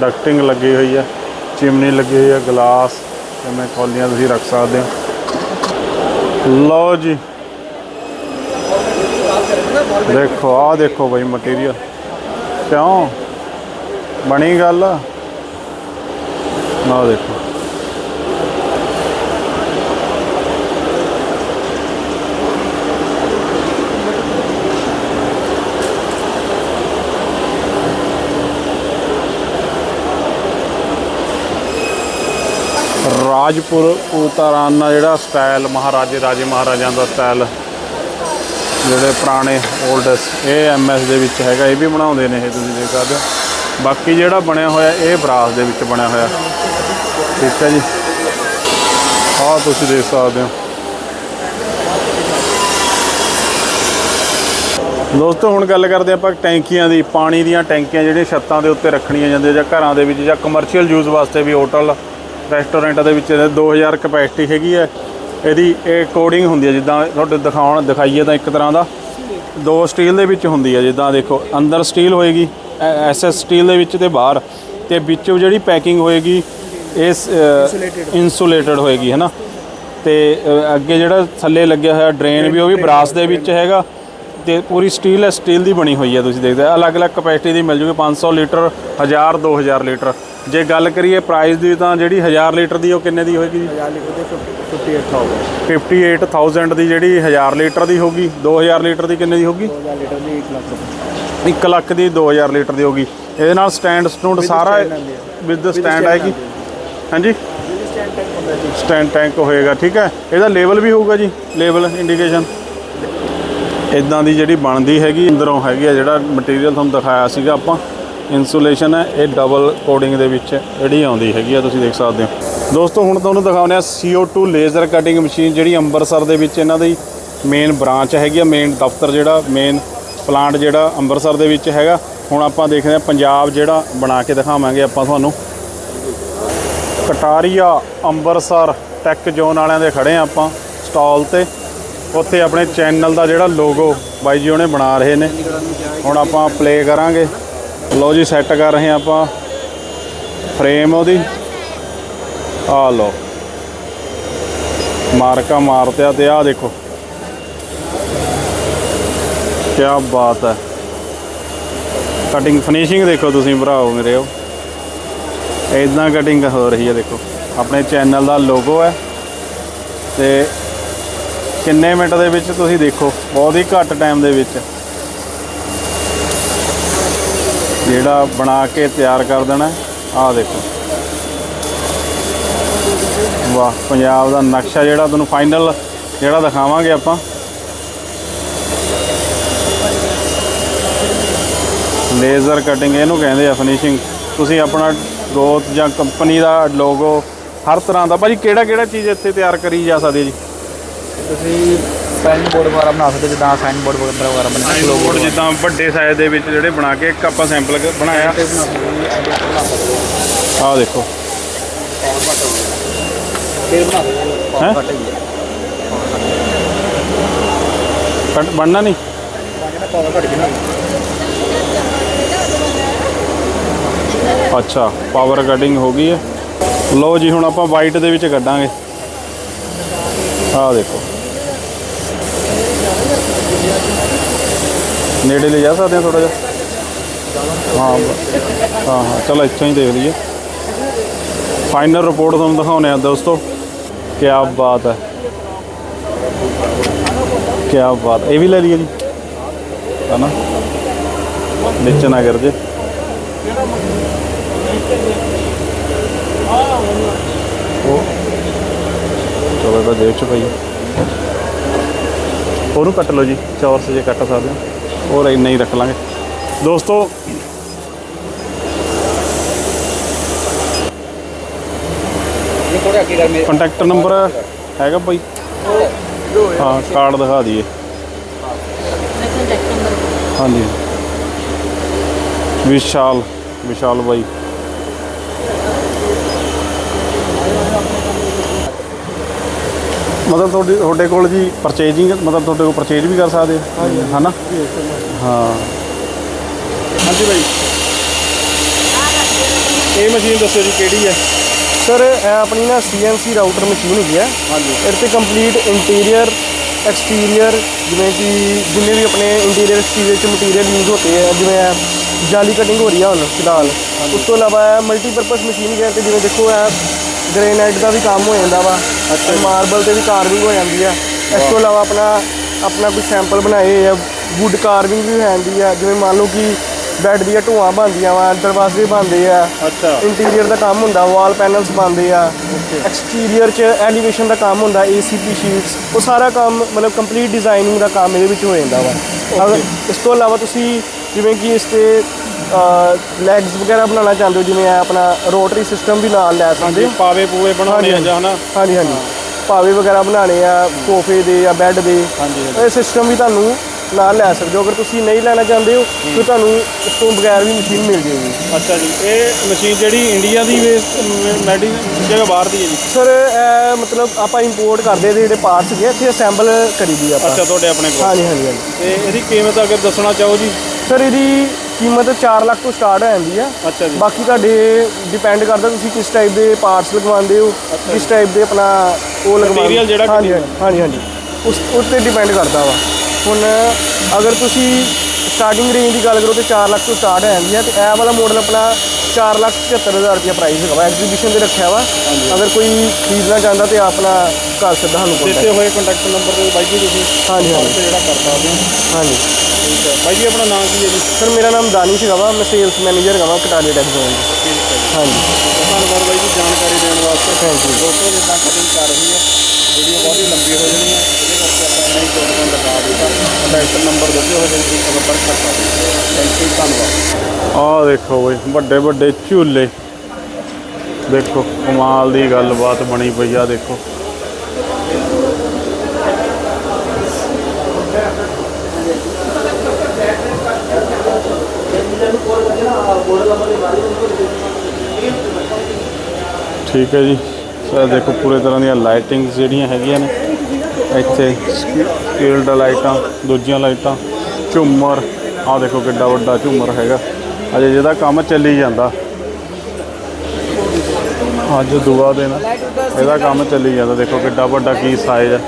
ਡਕਟਿੰਗ ਲੱਗੀ ਹੋਈ ਹੈ ਚਿਮਨੀ ਲੱਗੀ ਹੋਈ ਹੈ ਗਲਾਸ ਜਿਵੇਂ ਕੌਲੀਆਂ ਤੁਸੀਂ ਰੱਖ ਸਕਦੇ ਹੋ। ਲਓ ਜੀ। ਦੇਖੋ, ਆਹ ਦੇਖੋ ਬਈ ਮਟੀਰੀਅਲ ਕਿਉਂ? ਬਣੀ ਗੱਲ? ਆਹ ਦੇਖੋ। ਰਾਜਪੁਰ ਉਤਰਾਨਾ ਜਿਹੜਾ ਸਟਾਈਲ ਮਹਾਰਾਜੇ, ਰਾਜੇ ਮਹਾਰਾਜਾਂ ਦਾ ਸਟਾਈਲ ਜਿਹੜੇ ਪੁਰਾਣੇ 올ਡਸ ਇਹ ਐਮਐਸ ਦੇ ਵਿੱਚ ਹੈਗਾ, ਇਹ ਵੀ ਬਣਾਉਂਦੇ ਨੇ ਇਹ ਤੁਸੀਂ ਦੇਖ ਸਕਦੇ ਹੋ। ਬਾਕੀ ਜਿਹੜਾ ਬਣਿਆ ਹੋਇਆ, ਇਹ ਬਰਾਸ ਦੇ ਵਿੱਚ ਬਣਿਆ ਹੋਇਆ। ਠੀਕ ਹੈ ਜੀ। ਆਹ ਤੁਸੀਂ ਦੇਖ ਸਕਦੇ ਹੋ। ਦੋਸਤੋ, ਹੁਣ ਗੱਲ ਕਰਦੇ ਆਪਾਂ ਟੈਂਕੀਆਂ ਦੀ, ਪਾਣੀ ਦੀਆਂ ਟੈਂਕੀਆਂ ਜਿਹੜੀਆਂ ਛੱਤਾਂ ਦੇ ਉੱਤੇ ਰੱਖਣੀਆਂ ਜਾਂਦੀਆਂ ਜਾਂ ਘਰਾਂ ਦੇ ਵਿੱਚ ਜਾਂ ਕਮਰਸ਼ੀਅਲ ਯੂਜ਼ ਵਾਸਤੇ ਵੀ ਹੋਟਲ ਰੈਸਟੋਰੈਂਟ ਦੇ ਵਿੱਚ ਇਹਦੇ 2000 ਕਪੈਸਿਟੀ ਹੈਗੀ ਹੈ। ਇਹਦੀ ਇਹ ਕੋਡਿੰਗ ਹੁੰਦੀ ਹੈ ਜਿੱਦਾਂ ਤੁਹਾਡੇ ਦਿਖਾਉਣ ਦਿਖਾਈਏ ਤਾਂ ਇੱਕ ਤਰ੍ਹਾਂ ਦਾ। ਦੋ ਸਟੀਲ ਦੇ ਵਿੱਚ ਹੁੰਦੀ ਹੈ ਜਿੱਦਾਂ ਦੇਖੋ ਅੰਦਰ ਸਟੀਲ ਹੋਏਗੀ ਐਸਐਸ ਸਟੀਲ ਦੇ ਵਿੱਚ ਤੇ ਬਾਹਰ। ਤੇ ਵਿੱਚ ਜਿਹੜੀ ਪੈਕਿੰਗ ਹੋਏਗੀ ਇਸ ਇਨਸੂਲੇਟਡ ਹੋਏਗੀ ਹੈ ਨਾ ਤੇ ਅੱਗੇ ਜਿਹੜਾ ਥੱਲੇ ਲੱਗਿਆ ਹੋਇਆ ਡਰੇਨ ਵੀ ਉਹ ਵੀ ਬਰਾਸ ਦੇ ਵਿੱਚ ਹੈਗਾ। ਤੇ ਪੂਰੀ ਸਟੀਲ ਹੈ ਸਟੀਲ ਦੀ ਬਣੀ ਹੋਈ ਹੈ ਤੁਸੀਂ ਦੇਖਦੇ ਹੋ। ਅਲੱਗ-ਅਲੱਗ ਕਪੈਸਿਟੀ ਦੀ ਮਿਲ ਜੂਗੀ 500 ਲੀਟਰ 1000 2000 ਲੀਟਰ। ਜੇ ਗੱਲ ਕਰੀਏ ਪ੍ਰਾਈਸ ਦੀ ਤਾਂ ਜਿਹੜੀ 1000 ਲੀਟਰ ਦੀ ਉਹ ਕਿੰਨੇ ਦੀ ਹੋਏਗੀ ਜੀ? 58000 ਦੀ ਜਿਹੜੀ 1000 ਲੀਟਰ ਦੀ ਹੋਗੀ 2000 ਲੀਟਰ ਦੀ ਕਿੰਨੇ ਦੀ ਹੋਗੀ 1 ਲੱਖ ਦੀ 2000 ਲੀਟਰ ਦੀ ਹੋਗੀ ਇਹਦੇ ਨਾਲ ਸਟੈਂਡ ਸਟੂਡ ਸਾਰਾ ਵਿਦ ਸਟੈਂਡ ਆਏਗੀ। ਹਾਂਜੀ? ਸਟੈਂਡ ਟੈਂਕ ਹੋਏਗਾ ਠੀਕ ਹੈ। ਇਹਦਾ ਲੈਵਲ ਵੀ ਹੋਊਗਾ ਜੀ ਲੈਵਲ ਇੰਡੀਕੇਸ਼ਨ ਇਦਾਂ ਦੀ ਜਿਹੜੀ ਬਣਦੀ ਹੈਗੀ ਅੰਦਰੋਂ ਹੈਗੀ ਆ ਜਿਹੜਾ ਮਟੀਰੀਅਲ ਤੁਹਾਨੂੰ ਦਿਖਾਇਆ ਸੀਗਾ ਆਪਾਂ। ਇਨਸੂਲੇਸ਼ਨ ਹੈ, ਇਹ ਡਬਲ ਕੋਡਿੰਗ ਦੇ ਵਿੱਚ ਜਿਹੜੀ ਆਉਂਦੀ ਹੈਗੀ ਆ, ਤੁਸੀਂ ਦੇਖ ਸਕਦੇ ਹੋ। ਦੋਸਤੋ, ਹੁਣ ਤੁਹਾਨੂੰ ਦਿਖਾਉਂਦੇ ਆ CO2 ਲੇਜ਼ਰ ਕਟਿੰਗ ਮਸ਼ੀਨ ਜਿਹੜੀ ਅੰਮ੍ਰਿਤਸਰ ਦੇ ਵਿੱਚ ਇਹਨਾਂ ਦੀ ਮੇਨ ਬ੍ਰਾਂਚ ਹੈਗੀ ਆ ਮੇਨ ਦਫ਼ਤਰ ਜਿਹੜਾ ਮੇਨ ਪਲਾਂਟ ਜਿਹੜਾ ਅੰਮ੍ਰਿਤਸਰ ਦੇ ਵਿੱਚ ਹੈਗਾ। ਹੁਣ ਆਪਾਂ ਦੇਖਦੇ ਆ ਪੰਜਾਬ ਜਿਹੜਾ ਬਣਾ ਕੇ ਦਿਖਾਵਾਂਗੇ ਆਪਾਂ ਤੁਹਾਨੂੰ। ਕਟਾਰੀਆ, ਅੰਮ੍ਰਿਤਸਰ ਟੈਕ ਜ਼ੋਨ ਵਾਲਿਆਂ ਦੇ ਖੜੇ ਆ ਆਪਾਂ ਸਟਾਲ ਤੇ। ਉੱਥੇ ਆਪਣੇ ਚੈਨਲ ਦਾ ਜਿਹੜਾ ਲੋਗੋ ਬਾਈ ਜੀ ਉਹਨੇ ਬਣਾ ਰਹੇ ਨੇ। ਹੁਣ ਆਪਾਂ ਪਲੇ ਕਰਾਂਗੇ। ਲਓ ਜੀ ਸੈੱਟ ਕਰ ਰਹੇ ਆਪਾਂ। ਫਰੇਮ ਉਹਦੀ। ਆ ਲਓ। ਮਾਰਕਾ ਮਾਰਤਿਆ ਤੇ ਆ ਦੇਖੋ। ਕੀ ਬਾਤ ਹੈ। ਕਟਿੰਗ ਫਿਨਿਸ਼ਿੰਗ ਦੇਖੋ ਤੁਸੀਂ ਭਰਾਓ ਮੇਰੇ ਉਹ। ਇਦਾਂ ਕਟਿੰਗ ਹੋ ਰਹੀ ਹੈ ਦੇਖੋ। ਆਪਣੇ ਚੈਨਲ ਦਾ ਲੋਗੋ ਹੈ। ਤੇ ਕਿੰਨੇ ਮਿੰਟ ਦੇ ਵਿੱਚ ਤੁਸੀਂ ਦੇਖੋ। ਬਹੁਤ ਹੀ ਘੱਟ ਟਾਈਮ ਦੇ ਵਿੱਚ। ਜਿਹੜਾ ਬਣਾ ਕੇ ਤਿਆਰ ਕਰ ਦੇਣਾ ਆਹ ਦੇਖੋ। ਵਾਹ, ਪੰਜਾਬ ਦਾ ਨਕਸ਼ਾ ਜਿਹੜਾ ਤੁਹਾਨੂੰ ਫਾਈਨਲ ਜਿਹੜਾ ਦਿਖਾਵਾਂਗੇ ਆਪਾਂ। ਲੇਜ਼ਰ ਕਟਿੰਗ ਇਹਨੂੰ ਕਹਿੰਦੇ ਆ ਫਿਨਿਸ਼ਿੰਗ ਤੁਸੀਂ ਆਪਣਾ ਗੋਤ ਜਾਂ ਕੰਪਨੀ ਦਾ ਲੋਗੋ ਹਰ ਤਰ੍ਹਾਂ ਦਾ। ਭਾਜੀ ਕਿਹੜਾ ਕਿਹੜਾ ਚੀਜ਼ ਇੱਥੇ ਤਿਆਰ ਕਰੀ ਜਾ ਸਕਦੀ ਜੀ? ਤੁਸੀਂ ਸਾਈਨ ਬੋਰਡ ਵਗੈਰਾ ਬਣਾ ਸਕਦੇ ਜਿੱਦਾਂ ਸਾਈਨ ਬੋਰਡ ਵਗੈਰਾ ਬਣਾ ਸਕਦੇ ਲੋਗੋ ਜਿੱਦਾਂ ਵੱਡੇ ਸਾਈਜ਼ ਦੇ ਵਿੱਚ ਜਿਹੜੇ ਬਣਾ ਕੇ ਇੱਕ ਆਪਾਂ ਸੈਂਪਲ ਬਣਾਇਆ। ਆਹ ਦੇਖੋ। ਫਿਰ ਬਣਾ ਹੈਂ? ਬਣਨਾ ਨਹੀਂ? ਅੱਛਾ ਪਾਵਰ ਕਟਿੰਗ ਹੋ ਗਈ ਹੈ। ਲਓ ਜੀ ਹੁਣ ਆਪਾਂ ਵਾਈਟ ਦੇ ਵਿੱਚ ਕੱਢਾਂਗੇ। ਆਹ ਦੇਖੋ। ਨੇੜੇ ਲੈ ਜਾ ਸਕਦੇ ਹਾਂ ਥੋੜਾ ਜਿਹਾ। ਹਾਂ ਹਾਂ ਹਾਂ, ਚਲੋ ਇੱਥੋਂ ਹੀ ਦੇਖ ਲਈਏ। ਫਾਈਨਲ ਰਿਪੋਰਟ ਤੁਹਾਨੂੰ ਦਿਖਾਉਂਦੇ ਆ ਦੋਸਤੋ। ਕੀ ਬਾਤ ਹੈ। ਕੀ ਬਾਤ, ਇਹ ਵੀ ਲੈ ਲਈਏ ਜੀ। ਹੈ ਨਾ ਵਿੱਚ ਨਾ ਗਿਰ ਜੇ। ਉਹ, ਚਲੋ ਇਹਦਾ ਦੇਖ ਚ ਪਈ। ਉਹਨੂੰ ਕੱਟ ਲਓ ਜੀ, ਚੌਰਸ ਜੇ ਕੱਟ ਸਕਦੇ ਹੋ ਔਰ ਇੰਨਾ ਹੀ ਰੱਖ ਲਾਂਗੇ। ਦੋਸਤੋ ਕੰਟੈਕਟ ਨੰਬਰ ਹੈਗਾ ਬਾਈ? ਹਾਂ ਕਾਰਡ ਦਿਖਾ ਦਈਏ। ਹਾਂਜੀ। ਵਿਸ਼ਾਲ ਵਿਸ਼ਾਲ ਬਾਈ। ਮਤਲਬ ਤੁਹਾਡੇ ਤੁਹਾਡੇ ਕੋਲ ਜੀ ਪਰਚੇਜਿੰਗ ਮਤਲਬ ਤੁਹਾਡੇ ਕੋਲ ਪਰਚੇਜ ਵੀ ਕਰ ਸਕਦੇ ਆ। ਹਨਾ? ਹਾਂ। ਹਾਂਜੀ ਬਾਈ। ਇਹ ਮਸ਼ੀਨ ਦੱਸੋ ਜੀ ਕਿਹੜੀ ਹੈ? ਸਰ ਇਹ ਆਪਣੀ ਨਾ ਸੀਐਨਸੀ ਰਾਊਟਰ ਮਸ਼ੀਨ ਹੈਗੀ ਹੈ ਹਾਂਜੀ। ਇਹਦੇ ਤੇ ਕੰਪਲੀਟ ਇੰਟੀਰੀਅਰ ਐਕਸਟੀਰੀਅਰ ਜਿਵੇਂ ਕਿ ਜਿੰਨੇ ਵੀ ਆਪਣੇ ਇੰਟੀਰੀਅਰ ਐਕਸਟੀਰੀਅਰ ਚ ਮਟੀਰੀਅਲ ਯੂਜ਼ ਹੁੰਦੇ ਆ ਜਿਵੇਂ ਜਾਲੀ ਕਟਿੰਗ ਹੋ ਰਹੀ ਆ ਹੁਣ ਫਿਲਹਾਲ। ਉਸ ਤੋਂ ਇਲਾਵਾ ਇਹ ਮਲਟੀਪਰਪਸ ਮਸ਼ੀਨ ਹੈ ਤੇ ਜਿਵੇਂ ਦੇਖੋ ਇਹ ਗ੍ਰੇਨਾਈਟ ਦਾ ਵੀ ਕੰਮ ਹੋ ਜਾਂਦਾ ਵਾ ਤੇ ਮਾਰਬਲ ਤੇ ਵੀ ਕਾਰਵਿੰਗ ਹੋ ਜਾਂਦੀ ਆ। ਇਸ ਤੋਂ ਇਲਾਵਾ ਆਪਣਾ ਆਪਣਾ ਕੋਈ ਸੈਂਪਲ ਬਣਾਏ ਹੋਏ ਆ ਵੁੱਡ ਕਾਰਵਿੰਗ ਵੀ ਹੋ ਜਾਂਦੀ ਆ ਜਿਵੇਂ ਮੰਨ ਲਓ ਕਿ ਬੈੱਡ ਦੀਆਂ ਢੂਆਂ ਬਣਦੀਆਂ ਵਾ ਦਰਵਾਜ਼ੇ ਬਣਦੇ ਆ ਅੱਛਾ। ਇੰਟੀਰੀਅਰ ਦਾ ਕੰਮ ਹੁੰਦਾ ਵਾਲ ਪੈਨਲਸ ਬਣਦੇ ਆ ਐਕਸਟੀਰੀਅਰ ਚ ਐਲੀਵੇਸ਼ਨ ਦਾ ਕੰਮ ਹੁੰਦਾ ਏਸੀਪੀ ਸ਼ੀਟਸ ਉਹ ਸਾਰਾ ਕੰਮ ਮਤਲਬ ਕੰਪਲੀਟ ਡਿਜ਼ਾਈਨਿੰਗ ਦਾ ਕੰਮ ਇਹਦੇ ਵਿੱਚ ਹੋ ਜਾਂਦਾ ਵਾ। ਇਸ ਤੋਂ ਇਲਾਵਾ ਤੁਸੀਂ ਜਿਵੇਂ ਕਿ ਇਸ ਤੇ ਲੈਗਸ ਵਗੈਰਾ ਬਣਾਉਣਾ ਚਾਹੁੰਦੇ ਹੋ? ਜਿਵੇਂ ਆਪਣਾ ਰੋਟਰੀ ਸਿਸਟਮ ਵੀ ਨਾਲ ਲੈ ਸਕਦੇ ਹੋ? ਪਾਵੇ ਪੂਵੇ ਬਣਾਉਣੇ ਆ ਜਾਂ ਹਨਾ? ਹਾਂਜੀ ਹਾਂਜੀ। ਪਾਵੇ ਵਗੈਰਾ ਬਣਾਉਣੇ ਆ ਸੋਫੇ ਦੇ ਜਾਂ ਬੈੱਡ ਦੇ। ਹਾਂਜੀ, ਇਹ ਸਿਸਟਮ ਵੀ ਤੁਹਾਨੂੰ ਨਾਲ ਲੈ ਸਕਦੇ ਹੋ। ਅਗਰ ਤੁਸੀਂ ਨਹੀਂ ਲੈਣਾ ਚਾਹੁੰਦੇ ਹੋ ਤਾਂ ਤੁਹਾਨੂੰ ਇਸ ਤੋਂ ਬਗੈਰ ਵੀ ਮਸ਼ੀਨ ਮਿਲ ਜਾਏਗੀ। ਅੱਛਾ ਜੀ। ਇਹ ਮਸ਼ੀਨ ਜਿਹੜੀ ਇੰਡੀਆ ਦੀ ਮੈਡੀ ਜਗ੍ਹਾ ਬਾਹਰ ਦੀ ਹੈ ਜੀ? ਸਰ ਇਹ ਮਤਲਬ ਆਪਾਂ ਇੰਪੋਰਟ ਕਰਦੇ ਦੇ ਜਿਹੜੇ ਪਾਰਟਸ ਹੈਗੇ ਆ, ਇੱਥੇ ਅਸੈਂਬਲ ਕਰੀਦੀ ਆਪਾਂ। ਅੱਛਾ ਤੁਹਾਡੇ ਆਪਣੇ ਕੋਲ। ਹਾਂਜੀ ਹਾਂਜੀ ਹਾਂਜੀ। ਤੇ ਇਹਦੀ ਕੀਮਤ ਅਗਰ ਦੱਸਣਾ ਚਾਹੋ ਜੀ? ਸਰ ਇਹਦੀ ਕੀਮਤ 4 ਲੱਖ ਤੋਂ ਸਟਾਰਟ ਹੋ ਜਾਂਦੀ ਆ। ਅੱਛਾ ਜੀ। ਬਾਕੀ ਤੁਹਾਡੇ ਡਿਪੈਂਡ ਕਰਦਾ ਤੁਸੀਂ ਕਿਸ ਟਾਈਪ ਦੇ ਪਾਰਟਸ ਲਗਵਾਉਂਦੇ ਹੋ ਕਿਸ ਟਾਈਪ ਦੇ ਆਪਣਾ ਉਹ ਲਗਵਾਉਂਦੇ Material ਜਿਹੜਾ ਹਾਂਜੀ ਹਾਂਜੀ ਹਾਂਜੀ। ਉਸ ਉਸ ਤੇ ਡਿਪੈਂਡ ਕਰਦਾ ਵਾ। ਹੁਣ ਅਗਰ ਤੁਸੀਂ ਸਟਾਰਟਿੰਗ ਰੇਂਜ ਦੀ ਗੱਲ ਕਰੋ ਤੇ 4 ਲੱਖ ਤੋਂ ਸਟਾਰਟ ਹੋ ਜਾਂਦੀ ਹੈ ਤੇ ਇਹ ਵਾਲਾ ਮਾਡਲ ਆਪਣਾ 4 ਲੱਖ 75000 ਰੁਪਏ ਪ੍ਰਾਈਸ ਹੈਗਾ ਵਾ। ਐਗਜ਼ੀਬਿਸ਼ਨ ਤੇ ਰੱਖਿਆ ਵਾ। ਅਗਰ ਕੋਈ ਖਰੀਦਣਾ ਚਾਹੁੰਦਾ ਤੇ ਆਪਣਾ ਘਰ ਸਿੱਧਾ ਸਾਨੂੰ ਦਿੱਤੇ ਹੋਏ ਕੰਟੈਕਟ ਨੰਬਰ ਤੇ ਬਾਈ ਜੀ ਤੁਸੀਂ ਹਾਂਜੀ, ਹਾਂਜੀ। ਜਿਹੜਾ ਕਰ ਸਕਦੇ ਹੋ ਹਾਂਜੀ। ਠੀਕ ਹੈ ਬਾਈ ਜੀ ਆਪਣਾ ਨਾਮ ਕੀ ਹੈ ਜੀ? ਸਰ ਮੇਰਾ ਨਾਮ ਦਾਨਿਸ਼ ਹੈਗਾ ਵਾ ਮੈਂ ਸੇਲਸ ਮੈਨੇਜਰ ਹੈਗਾ ਵਾ ਕਟਾਲੇ ਟੈਕਸ ਜ਼ੋਨ ਦਾ ਠੀਕ ਹੈ ਜੀ। ਹਾਂਜੀ। ਧੰਨਵਾਦ ਬਾਈ ਜੀ ਜਾਣਕਾਰੀ ਦੇਣ ਵਾਸਤੇ। Thank you. ਦੋਸਤੋ ਜਿੱਦਾਂ ਕਟਿੰਗ ਕਰ ਰਹੀ ਹੈ ਵੀਡੀਓ ਬਹੁਤ ਹੀ ਲੰਬੀ ਹੋ ਜਾਣੀ ਹੈ ਇਹਦੇ ਕਰਕੇ ਆਪਾਂ ਇਹਨਾਂ ਹੀ ਕੋਡ ਲਗਾ ਦਿੱਤਾ। ਕੰਟੈਕਟ ਨੰਬਰ ਦਿੱਤੇ ਹੋਏ ਨੇ ਤੁਸੀਂ ਸੰਪਰਕ ਕਰ ਸਕਦੇ ਥੈਂਕ ਯੂ ਧੰਨਵਾਦ। ਆਹ ਦੇਖੋ ਬਈ ਵੱਡੇ ਵੱਡੇ ਝੂਲੇ। ਦੇਖੋ ਕਮਾਲ ਦੀ ਗੱਲਬਾਤ ਬਣੀ ਪਈ ਆ ਦੇਖੋ। ਠੀਕ ਹੈ ਜੀ। ਸਰ, ਦੇਖੋ, ਪੂਰੇ ਤਰ੍ਹਾਂ ਦੀਆਂ ਲਾਈਟਿੰਗਸ ਜਿਹੜੀਆਂ ਹੈਗੀਆਂ ਨੇ, ਇੱਥੇ ਫੀਲਡ ਲਾਈਟਾਂ ਦੂਜੀਆਂ ਲਾਈਟਾਂ ਝੂਮਰ। ਆਹ ਦੇਖੋ ਕਿੱਡਾ ਵੱਡਾ ਝੂਮਰ ਹੈਗਾ। ਅਜੇ ਜਿਹਦਾ ਕੰਮ ਚੱਲੀ ਜਾਂਦਾ। ਅੱਜ ਦੁਆ ਦਿਨ ਇਹਦਾ ਕੰਮ ਚੱਲੀ ਜਾਂਦਾ। ਦੇਖੋ ਕਿੱਡਾ ਵੱਡਾ ਕੀ ਸਾਈਜ਼ ਹੈ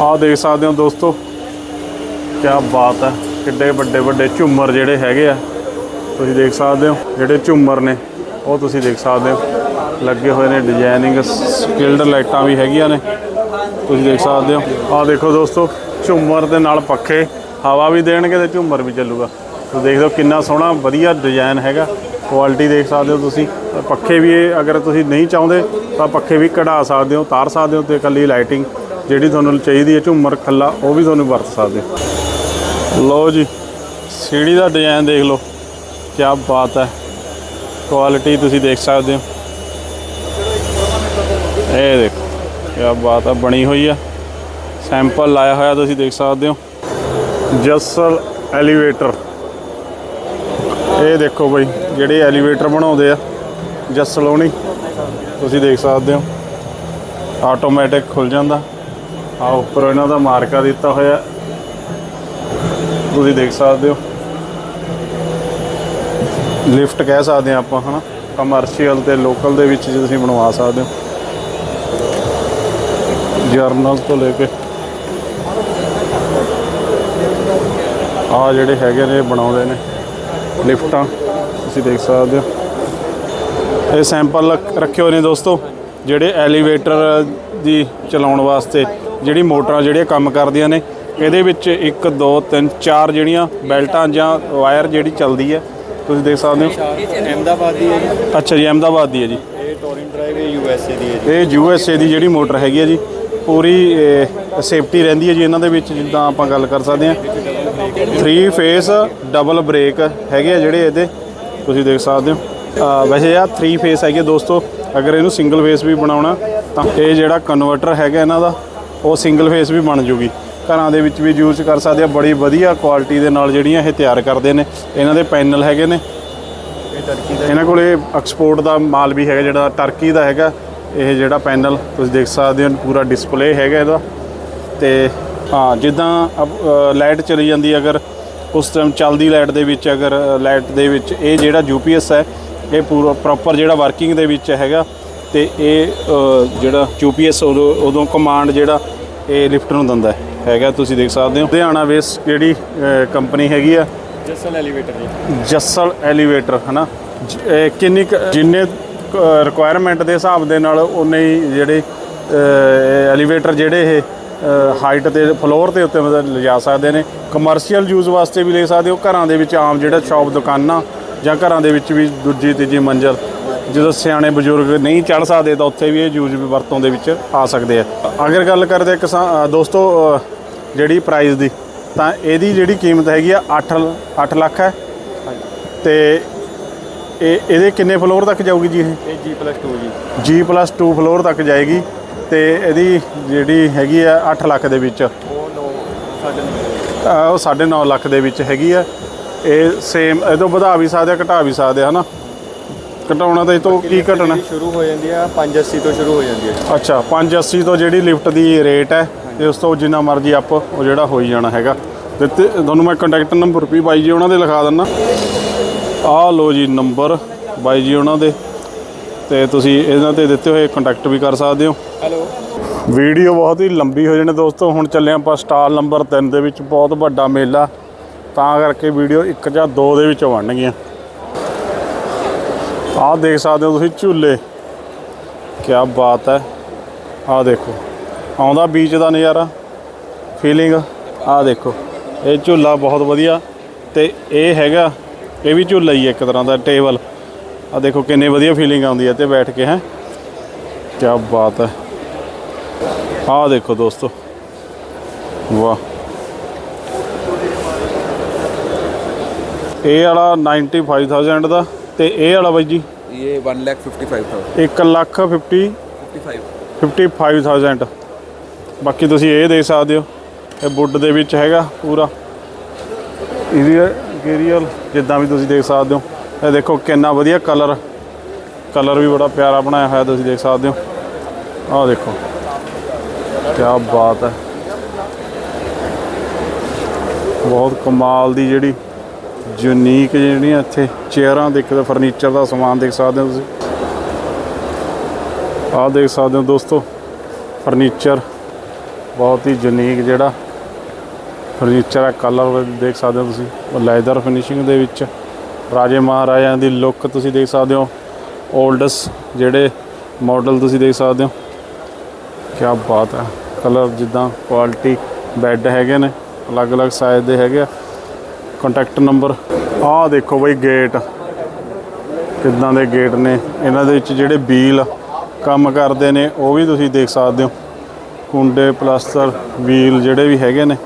ਆਹ ਦੇਖ ਸਕਦੇ ਹੋ ਦੋਸਤੋ ਕੀ ਬਾਤ ਹੈ ਕਿੱਡੇ ਵੱਡੇ ਵੱਡੇ ਝੂਮਰ ਜਿਹੜੇ ਹੈਗੇ ਆ। ਤੁਸੀਂ ਦੇਖ ਸਕਦੇ ਹੋ, ਜਿਹੜੇ ਝੂਮਰ ਨੇ, ਉਹ ਤੁਸੀਂ ਦੇਖ ਸਕਦੇ ਹੋ। ਲੱਗੇ ਹੋਏ ਨੇ ਡਿਜ਼ਾਈਨਿੰਗ ਸਕਿਲਡ ਲਾਈਟਾਂ ਵੀ ਹੈਗੀਆਂ ਨੇ। ਤੁਸੀਂ ਦੇਖ ਸਕਦੇ ਹੋ। ਆਹ ਦੇਖੋ ਦੋਸਤੋ, ਝੂਮਰ ਦੇ ਨਾਲ ਪੱਖੇ ਹਵਾ ਵੀ ਦੇਣਗੇ ਤੇ ਝੂਮਰ ਵੀ ਚੱਲੂਗਾ। ਤੁਸੀਂ ਦੇਖ ਲਓ ਕਿੰਨਾ ਸੋਹਣਾ, ਵਧੀਆ ਡਿਜ਼ਾਈਨ ਹੈਗਾ। ਕੁਆਲਿਟੀ ਦੇਖ ਸਕਦੇ ਹੋ ਤੁਸੀਂ। ਪੱਖੇ ਵੀ ਅਗਰ ਤੁਸੀਂ ਨਹੀਂ ਚਾਹੁੰਦੇ, ਤਾਂ ਪੱਖੇ ਵੀ ਕਢਾ ਸਕਦੇ ਹੋ, ਤਾਰ ਸਕਦੇ ਹੋ ਤੇ ਇਕੱਲੀ ਲਾਈਟਿੰਗ ਜਿਹੜੀ ਤੁਹਾਨੂੰ ਚਾਹੀਦੀ ਹੈ ਝੂਮਰ ਖੱਲਾ, ਉਹ ਵੀ ਤੁਹਾਨੂੰ ਵਰਤ ਸਕਦੇ ਹੋ। ਲਓ ਜੀ, ਸੀੜੀ ਦਾ ਡਿਜ਼ਾਈਨ ਦੇਖ ਲਓ ਕੀ ਬਾਤ ਹੈ। ਕੁਆਲਿਟੀ ਤੁਸੀਂ ਦੇਖ ਸਕਦੇ ਹੋ। ਇਹ ਦੇਖੋ ਕੀ ਬਾਤ ਹੈ, ਬਣੀ ਹੋਈ ਆ। ਸੈਂਪਲ ਲਾਇਆ ਹੋਇਆ ਤੁਸੀਂ ਦੇਖ ਸਕਦੇ ਹੋ। ਜਸਲ ਐਲੀਵੇਟਰ ਇਹ ਦੇਖੋ ਬਈ, ਜਿਹੜੇ ਐਲੀਵੇਟਰ ਬਣਾਉਂਦੇ ਆ ਜਸਲੋਣੀ ਤੁਸੀਂ ਦੇਖ ਸਕਦੇ ਹੋ। ਆਟੋਮੈਟਿਕ ਖੁੱਲ ਜਾਂਦਾ। ਆ ਉੱਪਰ ਇਹਨਾਂ ਦਾ ਮਾਰਕਾ ਦਿੱਤਾ ਹੋਇਆ। ਤੁਸੀਂ ਦੇਖ ਸਕਦੇ ਹੋ। ਲਿਫਟ ਕਹਿ ਸਕਦੇ ਆ ਆਪਾਂ, ਹਨਾ? ਕਮਰਸ਼ੀਅਲ ਤੇ ਲੋਕਲ ਦੇ ਵਿੱਚ ਤੁਸੀਂ ਬਣਵਾ ਸਕਦੇ ਹੋ। ਜਰਨਲ ਤੋਂ ਲੈ ਕੇ। ਆ ਜਿਹੜੇ ਹੈਗੇ ਨੇ ਬਣਾਉਂਦੇ ਨੇ। ਲਿਫਟਾਂ, ਤੁਸੀਂ ਦੇਖ ਸਕਦੇ ਹੋ। ਇਹ ਸੈਂਪਲ ਰੱਖ- ਰੱਖੇ ਹੋਏ ਨੇ ਦੋਸਤੋ, ਜਿਹੜੇ ਐਲੀਵੇਟਰ ਦੀ ਚਲਾਉਣ ਵਾਸਤੇ, ਜਿਹੜੀ ਮੋਟਰਾਂ ਜਿਹੜੀਆਂ ਕੰਮ ਕਰਦੀਆਂ ਨੇ ਇਹਦੇ ਵਿੱਚ 1 2 3 4 ਜਿਹੜੀਆਂ ਬੈਲਟਾਂ ਜਾਂ ਵਾਇਰ ਜਿਹੜੀ ਚੱਲਦੀ ਹੈ ਤੁਸੀਂ ਦੇਖ ਸਕਦੇ ਹੋ। ਅਹਿਮਦਾਬਾਦ ਦੀ ਹੈ ਜੀ। ਅੱਛਾ ਜੀ ਅਹਿਮਦਾਬਾਦ ਦੀ ਹੈ ਜੀ। ਇਹ ਟੋਰਿੰਗ ਡਰਾਈਵ ਇਹ ਯੂਐਸਏ ਦੀ ਹੈ ਜੀ। ਇਹ ਯੂ ਐਸ ਏ ਦੀ ਜਿਹੜੀ ਮੋਟਰ ਹੈਗੀ ਹੈ ਜੀ ਪੂਰੀ ਸੇਫਟੀ ਰਹਿੰਦੀ ਹੈ ਜੀ ਇਹਨਾਂ ਦੇ ਵਿੱਚ ਜਿੱਦਾਂ ਆਪਾਂ ਗੱਲ ਕਰ ਸਕਦੇ ਹਾਂ। 3 ਫੇਸ ਡਬਲ ਬ੍ਰੇਕ ਹੈਗੇ ਆ ਜਿਹੜੇ ਇਹਦੇ ਤੁਸੀਂ ਦੇਖ ਸਕਦੇ ਹੋ। ਵੈਸੇ ਆ 3 ਫੇਸ ਹੈਗੇ ਦੋਸਤੋ ਅਗਰ ਇਹਨੂੰ ਸਿੰਗਲ ਫੇਸ ਵੀ ਬਣਾਉਣਾ ਤਾਂ ਇਹ ਜਿਹੜਾ ਕਨਵਰਟਰ ਹੈਗਾ ਇਹਨਾਂ ਦਾ ਉਹ ਸਿੰਗਲ ਫੇਸ ਵੀ ਬਣ ਜੂਗੀ। ਘਰਾਂ ਦੇ ਵਿੱਚ ਵੀ ਯੂਜ਼ ਕਰ ਸਕਦੇ ਆ। ਬੜੀ ਵਧੀਆ ਕੁਆਲਿਟੀ ਦੇ ਨਾਲ ਜਿਹੜੀਆਂ ਇਹ ਤਿਆਰ ਕਰਦੇ ਨੇ। ਇਹਨਾਂ ਦੇ ਪੈਨਲ ਹੈਗੇ ਨੇ। ਇਹਨਾਂ ਕੋਲੇ ਐਕਸਪੋਰਟ ਦਾ ਮਾਲ ਵੀ ਹੈਗਾ ਜਿਹੜਾ ਟਰਕੀ ਦਾ ਹੈਗਾ। ਇਹ ਜਿਹੜਾ ਪੈਨਲ ਤੁਸੀਂ ਦੇਖ ਸਕਦੇ ਹੋ ਪੂਰਾ ਡਿਸਪਲੇ ਹੈਗਾ ਇਹਦਾ। ਤੇ ਹਾਂ ਜਿੱਦਾਂ ਲਾਈਟ ਚਲੀ ਜਾਂਦੀ ਹੈ ਅਗਰ ਉਸ ਟਾਈਮ ਚੱਲਦੀ ਲਾਈਟ ਦੇ ਵਿੱਚ ਅਗਰ ਲਾਈਟ ਦੇ ਵਿੱਚ ਇਹ ਜਿਹੜਾ ਯੂਪੀਐਸ ਹੈ ਇਹ ਪੂਰਾ ਪ੍ਰੋਪਰ ਜਿਹੜਾ ਵਰਕਿੰਗ ਦੇ ਵਿੱਚ ਹੈਗਾ। ਤੇ ਇਹ ਅ, ਜਿਹੜਾ ਯੂਪੀਐਸ ਉਦੋਂ ਉਦੋਂ ਕਮਾਂਡ ਜਿਹੜਾ ਇਹ ਲਿਫਟ ਨੂੰ ਦਿੰਦਾ ਹੈ। ਹੈਗਾ ਤੁਸੀਂ ਦੇਖ ਸਕਦੇ ਹੋ। ਲੁਧਿਆਣਾ ਵੇਸ ਜਿਹੜੀ ਕੰਪਨੀ ਹੈਗੀ ਆ। ਜਸਲ ਐਲੀਵੇਟਰ ਜੀ। ਜੱਸਲ ਐਲੀਵੇਟਰ ਹਨਾ? ਕਿੰਨੀ ਜਿੰਨੇ ਰਿਕੁਆਇਰਮੈਂਟ ਦੇ ਹਿਸਾਬ ਦੇ ਨਾਲ ਉਨੇ ਹੀ ਜਿਹੜੇ ਐਲੀਵੇਟਰ ਜਿਹੜੇ ਇਹ ਹਾਈਟ ਤੇ ਫਲੋਰ ਦੇ ਉੱਤੇ ਮਤਲਬ ਲਿਜਾ ਸਕਦੇ ਨੇ। ਕਮਰਸ਼ੀਅਲ ਯੂਜ਼ ਵਾਸਤੇ ਵੀ ਲੈ ਸਕਦੇ ਹੋ। ਘਰਾਂ ਦੇ ਵਿੱਚ ਆਮ ਜਿਹੜਾ ਸ਼ਾਪ ਦੁਕਾਨਾਂ ਜਾਂ ਘਰਾਂ ਦੇ ਵਿੱਚ ਵੀ ਦੂਜੀ ਤੀਜੀ ਮੰਜ਼ਲ। ਜਦੋਂ ਸਿਆਣੇ ਬਜ਼ੁਰਗ ਨਹੀਂ ਚੜ ਸਕਦੇ ਤਾਂ ਉੱਥੇ ਵੀ ਇਹ ਯੂਜ਼ ਵੀ ਵਰਤੋਂ ਦੇ ਵਿੱਚ ਆ ਸਕਦੇ ਆ। ਅਗਰ ਗੱਲ ਕਰਦੇ ਕਿਸਾਨ ਦੋਸਤੋ ਜਿਹੜੀ ਪ੍ਰਾਈਸ ਦੀ ਤਾਂ ਇਹਦੀ ਜਿਹੜੀ ਕੀਮਤ ਹੈਗੀ ਆ 8 8 ਲੱਖ ਹੈ। ਤੇ ਇਹ ਇਹਦੇ ਕਿੰਨੇ ਫਲੋਰ ਤੱਕ ਜਾਊਗੀ ਜੀ ਇਹ? ਪਲੱਸ 2 ਜੀ। ਜੀ ਪਲੱਸ 2 ਫਲੋਰ ਤੱਕ ਜਾਏਗੀ ਤੇ ਇਹਦੀ ਜਿਹੜੀ ਹੈਗੀ ਆ 8 ਲੱਖ ਦੇ ਵਿੱਚ। ਉਹ ਨੋ ਸਾਡੇ ਅਹ ਉਹ 9.5 ਲੱਖ ਦੇ ਵਿੱਚ ਹੈਗੀ ਆ। ਇਹ ਸੇਮ ਇਹ ਤੋਂ ਵਧਾ ਵੀ ਸਕਦੇ ਆ ਘਟਾ ਵੀ ਸਕਦੇ ਆ ਹਨਾ? ਘਟਾਉਣਾ ਤਾਂ ਇਹ ਤੋਂ ਕੀ ਘਟਣਾ? ਸ਼ੁਰੂ ਹੋ ਜਾਂਦੀ ਆ 580 ਤੋਂ ਸ਼ੁਰੂ ਹੋ ਜਾਂਦੀ ਹੈ ਅੱਛਾ 580 ਤੋਂ ਜਿਹੜੀ ਲਿਫਟ ਦੀ ਰੇਟ ਹੈ ਤੇ ਉਸ ਤੋਂ ਜਿੰਨਾ ਮਰਜ਼ੀ ਅਪ ਉਹ ਜਿਹੜਾ ਹੋਈ ਜਾਣਾ ਹੈਗਾ। ਤੇ ਤੁਹਾਨੂੰ ਮੈਂ ਕੰਟੈਕਟ ਨੰਬਰ ਵੀ ਬਾਈ ਜੀ ਉਹਨਾਂ ਦੇ ਲਿਖਾ ਦਿੰਦਾ ਆਹ ਲੋ ਜੀ ਨੰਬਰ ਬਾਈ ਜੀ ਉਹਨਾਂ ਦੇ। ਤੇ ਤੁਸੀਂ ਇਹਨਾਂ ਤੇ ਦਿੱਤੇ ਹੋਏ ਕੰਟੈਕਟ ਵੀ ਕਰ ਸਕਦੇ ਹੋ। ਹੈਲੋ ਵੀਡੀਓ ਬਹੁਤ ਹੀ ਲੰਬੀ ਹੋ ਜਾਣੀ ਦੋਸਤੋ ਹੁਣ ਚੱਲੇ ਆਪਾਂ ਸਟਾਲ ਨੰਬਰ 3 ਦੇ ਵਿੱਚ ਬਹੁਤ ਵੱਡਾ ਮੇਲਾ। ਤਾਂ ਕਰਕੇ ਵੀਡੀਓ 1 ਜਾਂ 2 ਦੇ ਵਿੱਚ ਬਣਨਗੀਆਂ। ਆਹ ਦੇਖ ਸਕਦੇ ਹੋ ਤੁਸੀਂ ਝੂਲੇ। ਕੀ ਬਾਤ ਹੈ। ਆਹ ਦੇਖੋ। ਆਉਂਦਾ ਬੀਚ ਦਾ ਨਜ਼ਾਰਾ ਫੀਲਿੰਗ ਆ ਦੇਖੋ ਇਹ ਝੂਲਾ ਬਹੁਤ ਵਧੀਆ ਤੇ ਇਹ ਹੈਗਾ ਇਹ ਵੀ ਝੂਲਾ ਹੀ ਇੱਕ ਤਰ੍ਹਾਂ ਦਾ ਟੇਬਲ ਆ ਦੇਖੋ ਕਿੰਨੇ ਵਧੀਆ ਫੀਲਿੰਗ ਆਉਂਦੀ ਹੈ ਤੇ ਬੈਠ ਕੇ ਹੈ। ਕਿਆ ਬਾਤ ਹੈ। ਆ ਦੇਖੋ ਦੋਸਤੋ ਵਾਹ। ਇਹ ਵਾਲਾ 95000 ਦਾ ਤੇ ਇਹ ਵਾਲਾ ਬਾਈ ਜੀ? ਇਹ 155000 1 ਲੱਖ 50 55000 ਬਾਕੀ ਤੁਸੀਂ ਇਹ ਦੇਖ ਸਕਦੇ ਹੋ, ਇਹ ਵੁੱਡ ਦੇ ਵਿੱਚ ਹੈਗਾ ਪੂਰਾ। ਗੇਰੀਅਲ ਜਿੱਦਾਂ ਵੀ ਤੁਸੀਂ ਦੇਖ ਸਕਦੇ ਹੋ। ਇਹ ਦੇਖੋ ਕਿੰਨਾ ਵਧੀਆ ਕਲਰ ਕਲਰ ਵੀ ਬੜਾ ਪਿਆਰਾ ਬਣਾਇਆ ਹੋਇਆ ਤੁਸੀਂ ਦੇਖ ਸਕਦੇ ਹੋ। ਆਹ ਦੇਖੋ ਕੀ ਬਾਤ ਹੈ। ਬਹੁਤ ਕਮਾਲ ਦੀ ਜਿਹੜੀ ਯੂਨੀਕ ਜਿਹੜੀਆਂ ਇੱਥੇ ਚੇਅਰਾਂ ਦੇਖਦੇ ਫਰਨੀਚਰ ਦਾ ਸਮਾਨ ਦੇਖ ਸਕਦੇ ਹੋ ਤੁਸੀਂ। ਆਹ ਦੇਖ ਸਕਦੇ ਹੋ ਦੋਸਤੋ ਫਰਨੀਚਰ ਬਹੁਤ ਹੀ ਯੂਨੀਕ ਜਿਹੜਾ ਫਰਨੀਚਰ ਹੈ ਕਲਰ ਦੇਖ ਸਕਦੇ ਹੋ ਤੁਸੀਂ, ਉਹ ਲੈਦਰ ਫਿਨਿਸ਼ਿੰਗ ਦੇ ਵਿੱਚ। ਰਾਜੇ ਮਹਾਰਾਜਿਆਂ ਦੀ ਲੁੱਕ ਤੁਸੀਂ ਦੇਖ ਸਕਦੇ ਹੋ 올ਡਸ ਜਿਹੜੇ ਮਾਡਲ ਤੁਸੀਂ ਦੇਖ ਸਕਦੇ ਹੋ। ਕੀ ਬਾਤ ਹੈ ਕਲਰ ਜਿੱਦਾਂ ਕੁਆਲਿਟੀ ਬੈੱਡ ਹੈਗੇ ਨੇ, ਅਲੱਗ-ਅਲੱਗ ਸਾਈਜ਼ ਦੇ ਹੈਗੇ ਆ। ਕੰਟੈਕਟ ਨੰਬਰ ਆਹ ਦੇਖੋ ਬਈ ਗੇਟ ਕਿੱਦਾਂ ਦੇ ਗੇਟ ਨੇ। ਇਹਨਾਂ ਦੇ ਵਿੱਚ ਜਿਹੜੇ ਬੀਲ ਕੰਮ ਕਰਦੇ ਨੇ, ਉਹ ਵੀ ਤੁਸੀਂ ਦੇਖ ਸਕਦੇ ਹੋ। ਕੁੰਡੇ ਪਲਾਸਟਰ ਵੀਲ ਜਿਹੜੇ ਵੀ ਹੈਗੇ ਨੇ।